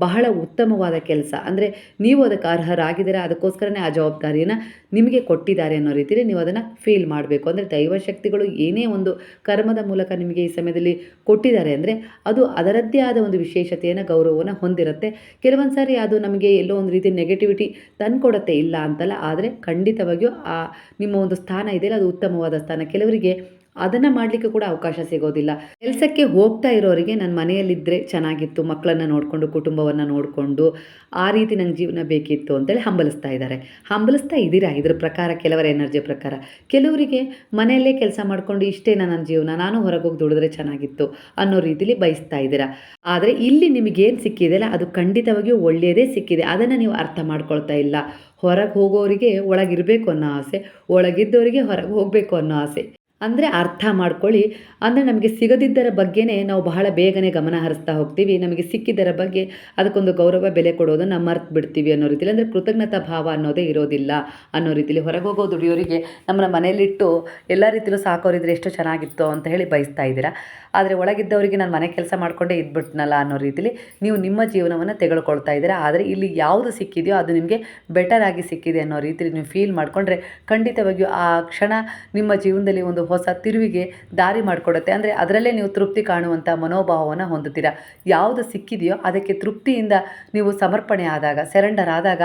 ಬಹಳ ಉತ್ತಮವಾದ ಕೆಲಸ. ಅಂದರೆ ನೀವು ಅದಕ್ಕೆ ಅರ್ಹರಾಗಿದ್ದೀರಾ, ಅದಕ್ಕೋಸ್ಕರನೇ ಆ ಜವಾಬ್ದಾರಿಯನ್ನು ನಿಮಗೆ ಕೊಟ್ಟಿದ್ದಾರೆ ಅನ್ನೋ ರೀತಿಯಲ್ಲಿ ನೀವು ಅದನ್ನು ಫೀಲ್ ಮಾಡಬೇಕು. ಅಂದರೆ ದೈವಶಕ್ತಿಗಳು ಏನೇ ಒಂದು ಕರ್ಮದ ಮೂಲಕ ನಿಮಗೆ ಈ ಸಮಯದಲ್ಲಿ ಕೊಟ್ಟಿದ್ದಾರೆ ಅಂದರೆ ಅದು ಅದರದ್ದೇ ಆದ ಒಂದು ವಿಶೇಷತೆಯನ್ನು ಗೌರವವನ್ನು ಹೊಂದಿರುತ್ತೆ. ಕೆಲವೊಂದು ಸಾರಿ ಅದು ನಮಗೆ ಎಲ್ಲೋ ಒಂದು ರೀತಿ ನೆಗೆಟಿವಿಟಿ ತಂದುಕೊಡುತ್ತೆ ಇಲ್ಲ ಅಂತಲ್ಲ ಆದರೆ ಖಂಡಿತವಾಗಿಯೂ ಆ ನಿಮ್ಮ ಒಂದು ಸ್ಥಾನ ಇದೆಯಲ್ಲ ಅದು ಉತ್ತಮವಾದ ಸ್ಥಾನ. ಕೆಲವರಿಗೆ ಅದನ್ನು ಮಾಡಲಿಕ್ಕೆ ಕೂಡ ಅವಕಾಶ ಸಿಗೋದಿಲ್ಲ. ಕೆಲಸಕ್ಕೆ ಹೋಗ್ತಾ ಇರೋರಿಗೆ ನನ್ನ ಮನೆಯಲ್ಲಿದ್ದರೆ ಚೆನ್ನಾಗಿತ್ತು ಮಕ್ಕಳನ್ನು ನೋಡಿಕೊಂಡು, ಕುಟುಂಬವನ್ನು ನೋಡಿಕೊಂಡು, ಆ ರೀತಿ ನಂಗೆ ಜೀವನ ಬೇಕಿತ್ತು ಅಂತೇಳಿ ಹಂಬಲಿಸ್ತಾ ಇದ್ದಾರೆ ಹಂಬಲಿಸ್ತಾ ಇದ್ದೀರಾ? ಇದ್ರ ಪ್ರಕಾರ, ಕೆಲವರ ಎನರ್ಜಿ ಪ್ರಕಾರ. ಕೆಲವರಿಗೆ ಮನೆಯಲ್ಲೇ ಕೆಲಸ ಮಾಡಿಕೊಂಡು ಇಷ್ಟೇ ನನ್ನ ಜೀವನ? ನಾನು ಹೊರಗೆ ಹೋಗಿ ದುಡಿದ್ರೆ ಚೆನ್ನಾಗಿತ್ತು ಅನ್ನೋ ರೀತಿಲಿ ಬಯಸ್ತಾ ಇದ್ದೀರಾ? ಆದರೆ ಇಲ್ಲಿ ನಿಮಗೇನು ಸಿಕ್ಕಿದೆಯಲ್ಲ ಅದು ಖಂಡಿತವಾಗಿಯೂ ಒಳ್ಳೆಯದೇ ಸಿಕ್ಕಿದೆ. ಅದನ್ನು ನೀವು ಅರ್ಥ ಮಾಡ್ಕೊಳ್ತಾ ಇಲ್ಲ. ಹೊರಗೆ ಹೋಗೋರಿಗೆ ಒಳಗಿರಬೇಕು ಅನ್ನೋ ಆಸೆ ಒಳಗಿದ್ದವರಿಗೆ ಹೊರಗೆ ಹೋಗಬೇಕು ಅನ್ನೋ ಆಸೆ. ಅಂದರೆ ಅರ್ಥ ಮಾಡ್ಕೊಳ್ಳಿ. ಅಂದರೆ ನಮಗೆ ಸಿಗದಿದ್ದರ ಬಗ್ಗೆನೇ ನಾವು ಬಹಳ ಬೇಗನೆ ಗಮನ ಹರಿಸ್ತಾ ಹೋಗ್ತೀವಿ. ನಮಗೆ ಸಿಕ್ಕಿದ್ದರ ಬಗ್ಗೆ ಅದಕ್ಕೊಂದು ಗೌರವ ಬೆಲೆ ಕೊಡೋದನ್ನು ಮರ್ತು ಬಿಡ್ತೀವಿ ಅನ್ನೋ ರೀತಿಯಲ್ಲಿ ಅಂದರೆ ಕೃತಜ್ಞತಾ ಭಾವ ಅನ್ನೋದೇ ಇರೋದಿಲ್ಲ ಅನ್ನೋ ರೀತಿಯಲ್ಲಿ ಹೊರಗೆ ಹೋಗೋ ದುಡಿಯೋರಿಗೆ ನಮ್ಮನ್ನ ಮನೇಲಿಟ್ಟು ಎಲ್ಲ ರೀತಿಯಲ್ಲೂ ಸಾಕೋರಿದ್ರೆ ಎಷ್ಟು ಚೆನ್ನಾಗಿತ್ತು ಅಂತ ಹೇಳಿ ಬಯಸ್ತಾ ಇದ್ದೀರಾ. ಆದರೆ ಒಳಗಿದ್ದವರಿಗೆ ನಾನು ಮನೆ ಕೆಲಸ ಮಾಡಿಕೊಂಡೇ ಇದ್ಬಿಟ್ನಲ್ಲ ಅನ್ನೋ ರೀತಿಲಿ ನೀವು ನಿಮ್ಮ ಜೀವನವನ್ನು ತೆಗೆದುಕೊಳ್ತಾ ಇದ್ದೀರಾ? ಆದರೆ ಇಲ್ಲಿ ಯಾವುದು ಸಿಕ್ಕಿದೆಯೋ ಅದು ನಿಮಗೆ ಬೆಟರ್ ಆಗಿ ಸಿಕ್ಕಿದೆ ಅನ್ನೋ ರೀತಿಲಿ ನೀವು ಫೀಲ್ ಮಾಡಿಕೊಂಡ್ರೆ ಖಂಡಿತವಾಗಿಯೂ ಆ ಕ್ಷಣ ನಿಮ್ಮ ಜೀವನದಲ್ಲಿ ಒಂದು ಹೊಸ ತಿರುವಿಗೆ ದಾರಿ ಮಾಡಿಕೊಡುತ್ತೆ. ಅಂದರೆ ಅದರಲ್ಲೇ ನೀವು ತೃಪ್ತಿ ಕಾಣುವಂಥ ಮನೋಭಾವವನ್ನು ಹೊಂದುತ್ತೀರಾ? ಯಾವುದು ಸಿಕ್ಕಿದೆಯೋ ಅದಕ್ಕೆ ತೃಪ್ತಿಯಿಂದ ನೀವು ಸಮರ್ಪಣೆ ಆದಾಗ ಸೆರೆಂಡರ್ ಆದಾಗ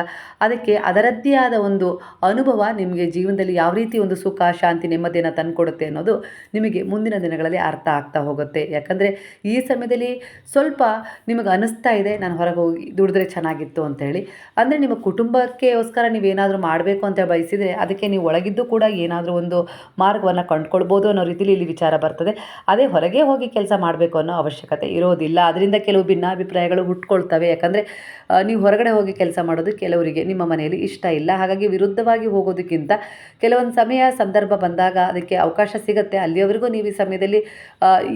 ಅದಕ್ಕೆ ಅದರದ್ದೇ ಆದ ಒಂದು ಅನುಭವ ನಿಮಗೆ ಜೀವನದಲ್ಲಿ ಯಾವ ರೀತಿ ಒಂದು ಸುಖ, ಶಾಂತಿ, ನೆಮ್ಮದಿಯನ್ನು ತಂದುಕೊಡುತ್ತೆ ಅನ್ನೋದು ನಿಮಗೆ ಮುಂದಿನ ದಿನಗಳಲ್ಲಿ ಅರ್ಥ ಆಗ್ತಾ ಹೋಗುತ್ತೆ. ಯಾಕಂದರೆ ಈ ಸಮಯದಲ್ಲಿ ಸ್ವಲ್ಪ ನಿಮಗೆ ಅನಿಸ್ತಾ ಇದೆ, ನಾನು ಹೊರಗೆ ಹೋಗಿ ದುಡಿದ್ರೆ ಚೆನ್ನಾಗಿತ್ತು ಅಂತೇಳಿ ಅಂದರೆ ನಿಮ್ಮ ಕುಟುಂಬಕ್ಕೆಗೋಸ್ಕರ ನೀವೇನಾದರೂ ಮಾಡಬೇಕು ಅಂತ ಬಯಸಿದರೆ ಅದಕ್ಕೆ ನೀವು ಒಳಗಿದ್ದು ಕೂಡ ಏನಾದರೂ ಒಂದು ಮಾರ್ಗವನ್ನು ಕಂಡುಕೊಳ್ಬೋದು ಅನ್ನೋ ರೀತಿಲಿ ಇಲ್ಲಿ ವಿಚಾರ ಬರ್ತದೆ. ಅದೇ ಹೊರಗೆ ಹೋಗಿ ಕೆಲಸ ಮಾಡಬೇಕು ಅನ್ನೋ ಅವಶ್ಯಕತೆ ಇರೋದಿಲ್ಲ. ಅದರಿಂದ ಕೆಲವು ಭಿನ್ನಾಭಿಪ್ರಾಯಗಳು ಹುಟ್ಕೊಳ್ತವೆ. ಯಾಕಂದರೆ ನೀವು ಹೊರಗಡೆ ಹೋಗಿ ಕೆಲಸ ಮಾಡೋದು ಕೆಲವರಿಗೆ ನಿಮ್ಮ ಮನೆಯಲ್ಲಿ ಇಷ್ಟ ಇಲ್ಲ. ಹಾಗಾಗಿ ವಿರುದ್ಧವಾಗಿ ಹೋಗೋದಕ್ಕಿಂತ ಕೆಲವೊಂದು ಸಮಯ, ಸಂದರ್ಭ ಬಂದಾಗ ಅದಕ್ಕೆ ಅವಕಾಶ ಸಿಗುತ್ತೆ. ಅಲ್ಲಿಯವರೆಗೂ ನೀವು ಈ ಸಮಯದಲ್ಲಿ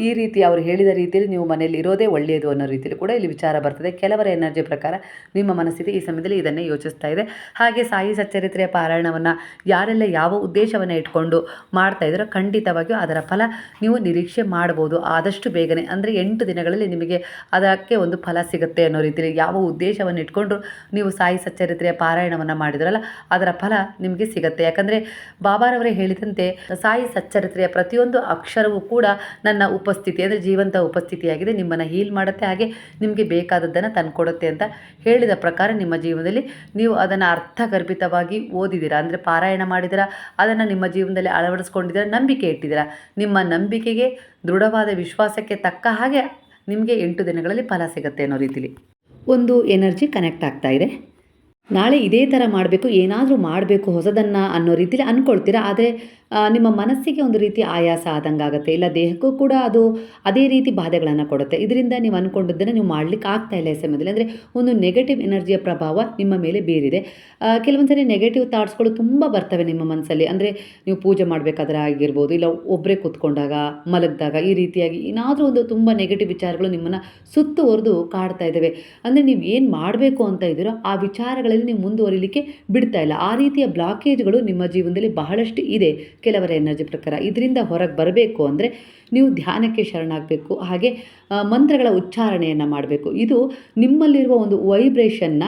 ಈ ರೀತಿ ಅವರು ಹೇಳಿದ ರೀತಿಯಲ್ಲಿ ನೀವು ಮನೆಯಲ್ಲಿ ಇರೋದೇ ಒಳ್ಳೆಯದು ಅನ್ನೋ ರೀತಿಯಲ್ಲಿ ಕೂಡ ಇಲ್ಲಿ ವಿಚಾರ ಬರ್ತದೆ. ಕೆಲವರ ಎನರ್ಜಿ ಪ್ರಕಾರ ನಿಮ್ಮ ಮನಸ್ಥಿತಿ ಈ ಸಮಯದಲ್ಲಿ ಇದನ್ನೇ ಯೋಚಿಸ್ತಾ ಇದೆ. ಹಾಗೆ ಸಾಯಿ ಸಚ್ಚರಿತ್ರೆಯ ಪಾರಾಯಣವನ್ನು ಯಾರೆಲ್ಲ ಯಾವ ಉದ್ದೇಶವನ್ನು ಇಟ್ಕೊಂಡು ಮಾಡ್ತಾ ಇದ್ದೀರೋ ಖಂಡಿತವಾಗಿಯೂ ಅದರ ಫಲ ನೀವು ನಿರೀಕ್ಷೆ ಮಾಡ್ಬೋದು. ಆದಷ್ಟು ಬೇಗನೆ ಅಂದರೆ ಎಂಟು ದಿನಗಳಲ್ಲಿ ನಿಮಗೆ ಅದಕ್ಕೆ ಒಂದು ಫಲ ಸಿಗುತ್ತೆ ಅನ್ನೋ ರೀತಿಯಲ್ಲಿ ಯಾವ ಉದ್ದೇಶವನ್ನು ಇಟ್ಕೊಂಡು ನೀವು ಸಾಯಿ ಸಚ್ಚರಿತ್ರೆಯ ಪಾರಾಯಣವನ್ನು ಮಾಡಿದ್ರಲ್ಲ ಅದರ ಫಲ ನಿಮಗೆ ಸಿಗುತ್ತೆ. ಯಾಕಂದರೆ ಬಾಬಾರವರೇ ಹೇಳಿದಂತೆ ಸಾಯಿ ಸಚ್ಚರಿತ್ರೆಯ ಪ್ರತಿಯೊಂದು ಅಕ್ಷರವೂ ಕೂಡ ನನ್ನ ಉಪಸ್ಥಿತಿ ಅಂದರೆ ಜೀವಂತ ಉಪಸ್ಥಿತಿಯಾಗಿದೆ. ನಿಮ್ಮನ್ನು ಹೀಲ್ ಮಾಡುತ್ತೆ. ಹಾಗೆ ನಿಮಗೆ ಬೇಕಾದದ್ದನ್ನು ತಂದುಕೊಡುತ್ತೆ ಅಂತ ಹೇಳಿದ ಪ್ರಕಾರ ನಿಮ್ಮ ಜೀವನದಲ್ಲಿ ನೀವು ಅದನ್ನು ಅರ್ಥಗರ್ಭಿತವಾಗಿ ಓದಿದ್ದೀರಾ? ಅಂದರೆ ಪಾರಾಯಣ ಮಾಡಿದ್ದೀರಾ? ಅದನ್ನು ನಿಮ್ಮ ಜೀವನದಲ್ಲಿ ಅಳವಡಿಸ್ಕೊಂಡಿದ್ದೀರಾ? ನಂಬಿಕೆ ಇಟ್ಟಿದ್ದೀರಾ? ನಿಮ್ಮ ನಂಬಿಕೆಗೆ ದೃಢವಾದ ವಿಶ್ವಾಸಕ್ಕೆ ತಕ್ಕ ಹಾಗೆ ನಿಮಗೆ ಎಂಟು ದಿನಗಳಲ್ಲಿ ಫಲ ಸಿಗುತ್ತೆ ಅನ್ನೋ ರೀತಿಲಿ ಒಂದು ಎನರ್ಜಿ ಕನೆಕ್ಟ್ ಆಗ್ತಾ ಇದೆ. ನಾಳೆ ಇದೇ ಥರ ಮಾಡಬೇಕು, ಏನಾದರೂ ಮಾಡಬೇಕು ಹೊಸದನ್ನು ಅನ್ನೋ ರೀತಿಲಿ ಅಂದ್ಕೊಳ್ತೀರಾ ಆದರೆ ನಿಮ್ಮ ಮನಸ್ಸಿಗೆ ಒಂದು ರೀತಿ ಆಯಾಸ ಆದಂಗೆ ಆಗುತ್ತೆ ಇಲ್ಲ, ದೇಹಕ್ಕೂ ಕೂಡ ಅದು ಅದೇ ರೀತಿ ಬಾಧೆಗಳನ್ನು ಕೊಡುತ್ತೆ. ಇದರಿಂದ ನೀವು ಅಂದ್ಕೊಂಡಿದ್ದನ್ನು ನೀವು ಮಾಡಲಿಕ್ಕೆ ಆಗ್ತಾ ಇಲ್ಲ ಈ ಸಮಯದಲ್ಲಿ. ಅಂದರೆ ಒಂದು ನೆಗೆಟಿವ್ ಎನರ್ಜಿಯ ಪ್ರಭಾವ ನಿಮ್ಮ ಮೇಲೆ ಬೀರಿದೆ. ಕೆಲವೊಂದು ಸರಿ ನೆಗೆಟಿವ್ ಥಾಟ್ಸ್ಗಳು ತುಂಬ ಬರ್ತವೆ ನಿಮ್ಮ ಮನಸ್ಸಲ್ಲಿ. ಅಂದರೆ ನೀವು ಪೂಜೆ ಮಾಡಬೇಕಾದ್ರೆ ಆಗಿರ್ಬೋದು, ಇಲ್ಲ ಒಬ್ಬರೇ ಕೂತ್ಕೊಂಡಾಗ, ಮಲಗಿದಾಗ ಈ ರೀತಿಯಾಗಿ ಏನಾದರೂ ಒಂದು ತುಂಬ ನೆಗೆಟಿವ್ ವಿಚಾರಗಳು ನಿಮ್ಮನ್ನು ಸುತ್ತುವರೆದು ಕಾಡ್ತಾ ಇದ್ದಾವೆ ಅಂದರೆ ನೀವು ಏನು ಮಾಡಬೇಕು ಅಂತ ಇದ್ದೀರೋ ಆ ವಿಚಾರಗಳಲ್ಲಿ ನೀವು ಮುಂದುವರಿಲಿಕ್ಕೆ ಬಿಡ್ತಾ ಇಲ್ಲ. ಆ ರೀತಿಯ ಬ್ಲಾಕೇಜ್ಗಳು ನಿಮ್ಮ ಜೀವನದಲ್ಲಿ ಬಹಳಷ್ಟು ಇದೆ. ಕೆಲವರ ಎನರ್ಜಿ ಪ್ರಕಾರ ಇದರಿಂದ ಹೊರಗೆ ಬರಬೇಕು ಅಂದರೆ ನೀವು ಧ್ಯಾನಕ್ಕೆ ಶರಣಾಗಬೇಕು. ಹಾಗೆ ಮಂತ್ರಗಳ ಉಚ್ಚಾರಣೆಯನ್ನು ಮಾಡಬೇಕು. ಇದು ನಿಮ್ಮಲ್ಲಿರುವ ಒಂದು ವೈಬ್ರೇಷನ್ನ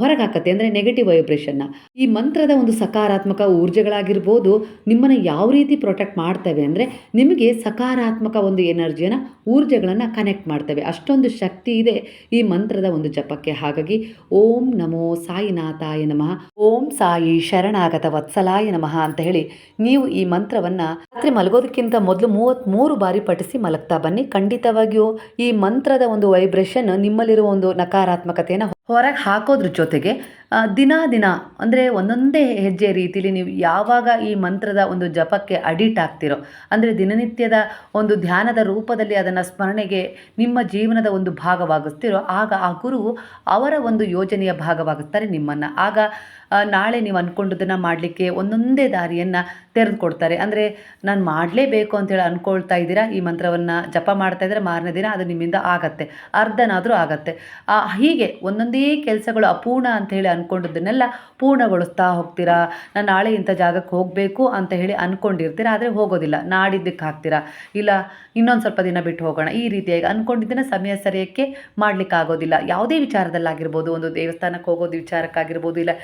ಹೊರಗೆ ಹಾಕತ್ತೆ. ಅಂದರೆ ನೆಗೆಟಿವ್ ವೈಬ್ರೇಷನ್ನ ಈ ಮಂತ್ರದ ಒಂದು ಸಕಾರಾತ್ಮಕ ಊರ್ಜೆಗಳಾಗಿರ್ಬೋದು, ನಿಮ್ಮನ್ನು ಯಾವ ರೀತಿ ಪ್ರೊಟೆಕ್ಟ್ ಮಾಡ್ತವೆ ಅಂದರೆ ನಿಮಗೆ ಸಕಾರಾತ್ಮಕ ಒಂದು ಎನರ್ಜಿಯನ್ನು ಊರ್ಜೆಗಳನ್ನು ಕನೆಕ್ಟ್ ಮಾಡ್ತವೆ. ಅಷ್ಟೊಂದು ಶಕ್ತಿ ಇದೆ ಈ ಮಂತ್ರದ ಒಂದು ಜಪಕ್ಕೆ. ಹಾಗಾಗಿ ಓಂ ನಮೋ ಸಾಯಿನಾಥಾಯ ನಮಃ. ಓಂ ಸಾಯಿ ಶರಣಾಗತ ವತ್ಸಲಾಯ ನಮಃ ಅಂತ ಹೇಳಿ ನೀವು ಈ ಮಂತ್ರವನ್ನು ರಾತ್ರಿ ಮಲಗೋದಕ್ಕಿಂತ ಮೊದಲು ಮೂವತ್ತ್ಮೂರು ಬಾರಿ ಪಠಿಸಿ ಮಲಗ್ತಾ ಬನ್ನಿ. ಖಂಡಿತವಾಗಿಯೂ ಈ ಮಂತ್ರದ ಒಂದು ವೈಬ್ರೇಷನ್ ನಿಮ್ಮಲ್ಲಿರುವ ಒಂದು ನಕಾರಾತ್ಮಕತೆಯನ್ನು ಹೊರಗೆ ಹಾಕೋದ್ರ ಜೊತೆಗೆ ದಿನ ದಿನ, ಅಂದರೆ ಒಂದೊಂದೇ ಹೆಜ್ಜೆ ರೀತಿಲಿ ನೀವು ಯಾವಾಗ ಈ ಮಂತ್ರದ ಒಂದು ಜಪಕ್ಕೆ ಅಡಿಟ್ ಆಗ್ತಿರೋ, ಅಂದರೆ ದಿನನಿತ್ಯದ ಒಂದು ಧ್ಯಾನದ ರೂಪದಲ್ಲಿ ಅದನ್ನು ಸ್ಮರಣೆಗೆ ನಿಮ್ಮ ಜೀವನದ ಒಂದು ಭಾಗವಾಗಿಸ್ತಿರೋ, ಆಗ ಆ ಗುರು ಅವರ ಒಂದು ಯೋಜನೆಯ ಭಾಗವಾಗುತ್ತಾರೆ ನಿಮ್ಮನ್ನು. ಆಗ ನಾಳೆ ನೀವು ಅಂದ್ಕೊಂಡದನ್ನು ಮಾಡಲಿಕ್ಕೆ ಒಂದೊಂದೇ ದಾರಿಯನ್ನು ತೆರೆದುಕೊಡ್ತಾರೆ. ಅಂದರೆ ನಾನು ಮಾಡಲೇಬೇಕು ಅಂತೇಳಿ ಅಂದ್ಕೊಳ್ತಾ ಇದ್ದೀರಾ? ಈ ಮಂತ್ರವನ್ನು ಜಪ ಮಾಡ್ತಾ ಇದ್ದರೆ ಮಾರನೇ ದಿನ ಅದು ನಿಮ್ಮಿಂದ ಆಗತ್ತೆ. ಅರ್ಧನಾದರೂ ಆಗತ್ತೆ. ಹೀಗೆ ಒಂದೊಂದೇ ಕೆಲಸಗಳು ಅಪೂರ್ಣ ಅಂತ ಹೇಳಿ ಅಂದ್ಕೊಂಡದ್ದನ್ನೆಲ್ಲ ಪೂರ್ಣಗೊಳಿಸ್ತಾ ಹೋಗ್ತೀರಾ? ನಾನು ನಾಳೆ ಇಂಥ ಜಾಗಕ್ಕೆ ಹೋಗಬೇಕು ಅಂತ ಹೇಳಿ ಅಂದ್ಕೊಂಡಿರ್ತೀರ ಆದರೆ ಹೋಗೋದಿಲ್ಲ. ನಾಡಿದ್ದಕ್ಕೆ ಹಾಕ್ತೀರಾ? ಇಲ್ಲ, ಇನ್ನೊಂದು ಸ್ವಲ್ಪ ದಿನ ಬಿಟ್ಟು ಹೋಗೋಣ. ಈ ರೀತಿಯಾಗಿ ಅಂದ್ಕೊಂಡಿದ್ದನ್ನು ಸಮಯ ಸರಿಯಕ್ಕೆ ಮಾಡ್ಲಿಕ್ಕೆ ಆಗೋದಿಲ್ಲ ಯಾವುದೇ ವಿಚಾರದಲ್ಲಾಗಿರ್ಬೋದು, ಒಂದು ದೇವಸ್ಥಾನಕ್ಕೆ ಹೋಗೋದು ವಿಚಾರಕ್ಕಾಗಿರ್ಬೋದು, ಇಲ್ಲ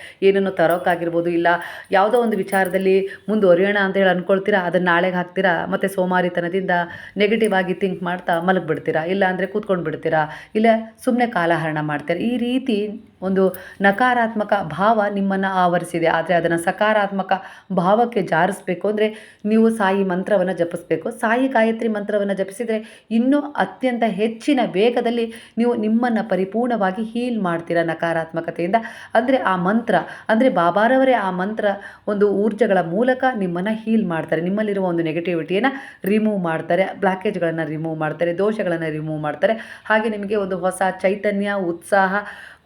ಏನನ್ನು ತರೋಕ್ಕಾಗಿರ್ಬೋದು ಇಲ್ಲ ಯಾವುದೋ ಒಂದು ವಿಚಾರದಲ್ಲಿ ಮುಂದುವರಿಯೋಣ ಅಂತ ಹೇಳಿ ಅಂದ್ಕೊಳ್ತೀರಾ ಅದನ್ನು ನಾಳೆಗೆ ಹಾಕ್ತೀರಾ, ಮತ್ತು ಸೋಮಾರಿತನದಿಂದ ನೆಗೆಟಿವ್ ಆಗಿ ಥಿಂಕ್ ಮಾಡ್ತಾ ಮಲಗಿಬಿಡ್ತೀರಾ, ಇಲ್ಲ ಅಂದರೆ ಕೂತ್ಕೊಂಡು ಬಿಡ್ತೀರಾ ಇಲ್ಲ ಸುಮ್ಮನೆ ಕಾಲಹರಣ ಮಾಡ್ತೀರಾ, ಈ ರೀತಿ ಒಂದು ನಕಾರಾತ್ಮಕ ಭಾವ ನಿಮ್ಮನ್ನು ಆವರಿಸಿದೆ. ಆದರೆ ಅದನ್ನು ಸಕಾರಾತ್ಮಕ ಭಾವಕ್ಕೆ ಜಾರಿಸ್ಬೇಕು ಅಂದರೆ ನೀವು ಸಾಯಿ ಮಂತ್ರವನ್ನು ಜಪಿಸ್ಬೇಕು. ಸಾಯಿ ಗಾಯತ್ರಿ ಮಂತ್ರವನ್ನು ಜಪಿಸಿದರೆ ಇನ್ನೂ ಅತ್ಯಂತ ಹೆಚ್ಚಿನ ವೇಗದಲ್ಲಿ ನೀವು ನಿಮ್ಮನ್ನು ಪರಿಪೂರ್ಣವಾಗಿ ಹೀಲ್ ಮಾಡ್ತೀರಾ ನಕಾರಾತ್ಮಕತೆಯಿಂದ. ಅಂದರೆ ಆ ಮಂತ್ರ, ಅಂದರೆ ಬಾಬಾರವರೇ ಆ ಮಂತ್ರ ಒಂದು ಊರ್ಜೆಗಳ ಮೂಲಕ ನಿಮ್ಮನ್ನು ಹೀಲ್ ಮಾಡ್ತಾರೆ. ನಿಮ್ಮಲ್ಲಿರುವ ಒಂದು ನೆಗೆಟಿವಿಟಿಯನ್ನು ರಿಮೂವ್ ಮಾಡ್ತಾರೆ. ಬ್ಲಾಕೇಜ್ಗಳನ್ನು ರಿಮೂವ್ ಮಾಡ್ತಾರೆ. ದೋಷಗಳನ್ನು ರಿಮೂವ್ ಮಾಡ್ತಾರೆ. ಹಾಗೆ ನಿಮಗೆ ಒಂದು ಹೊಸ ಚೈತನ್ಯ, ಉತ್ಸಾಹ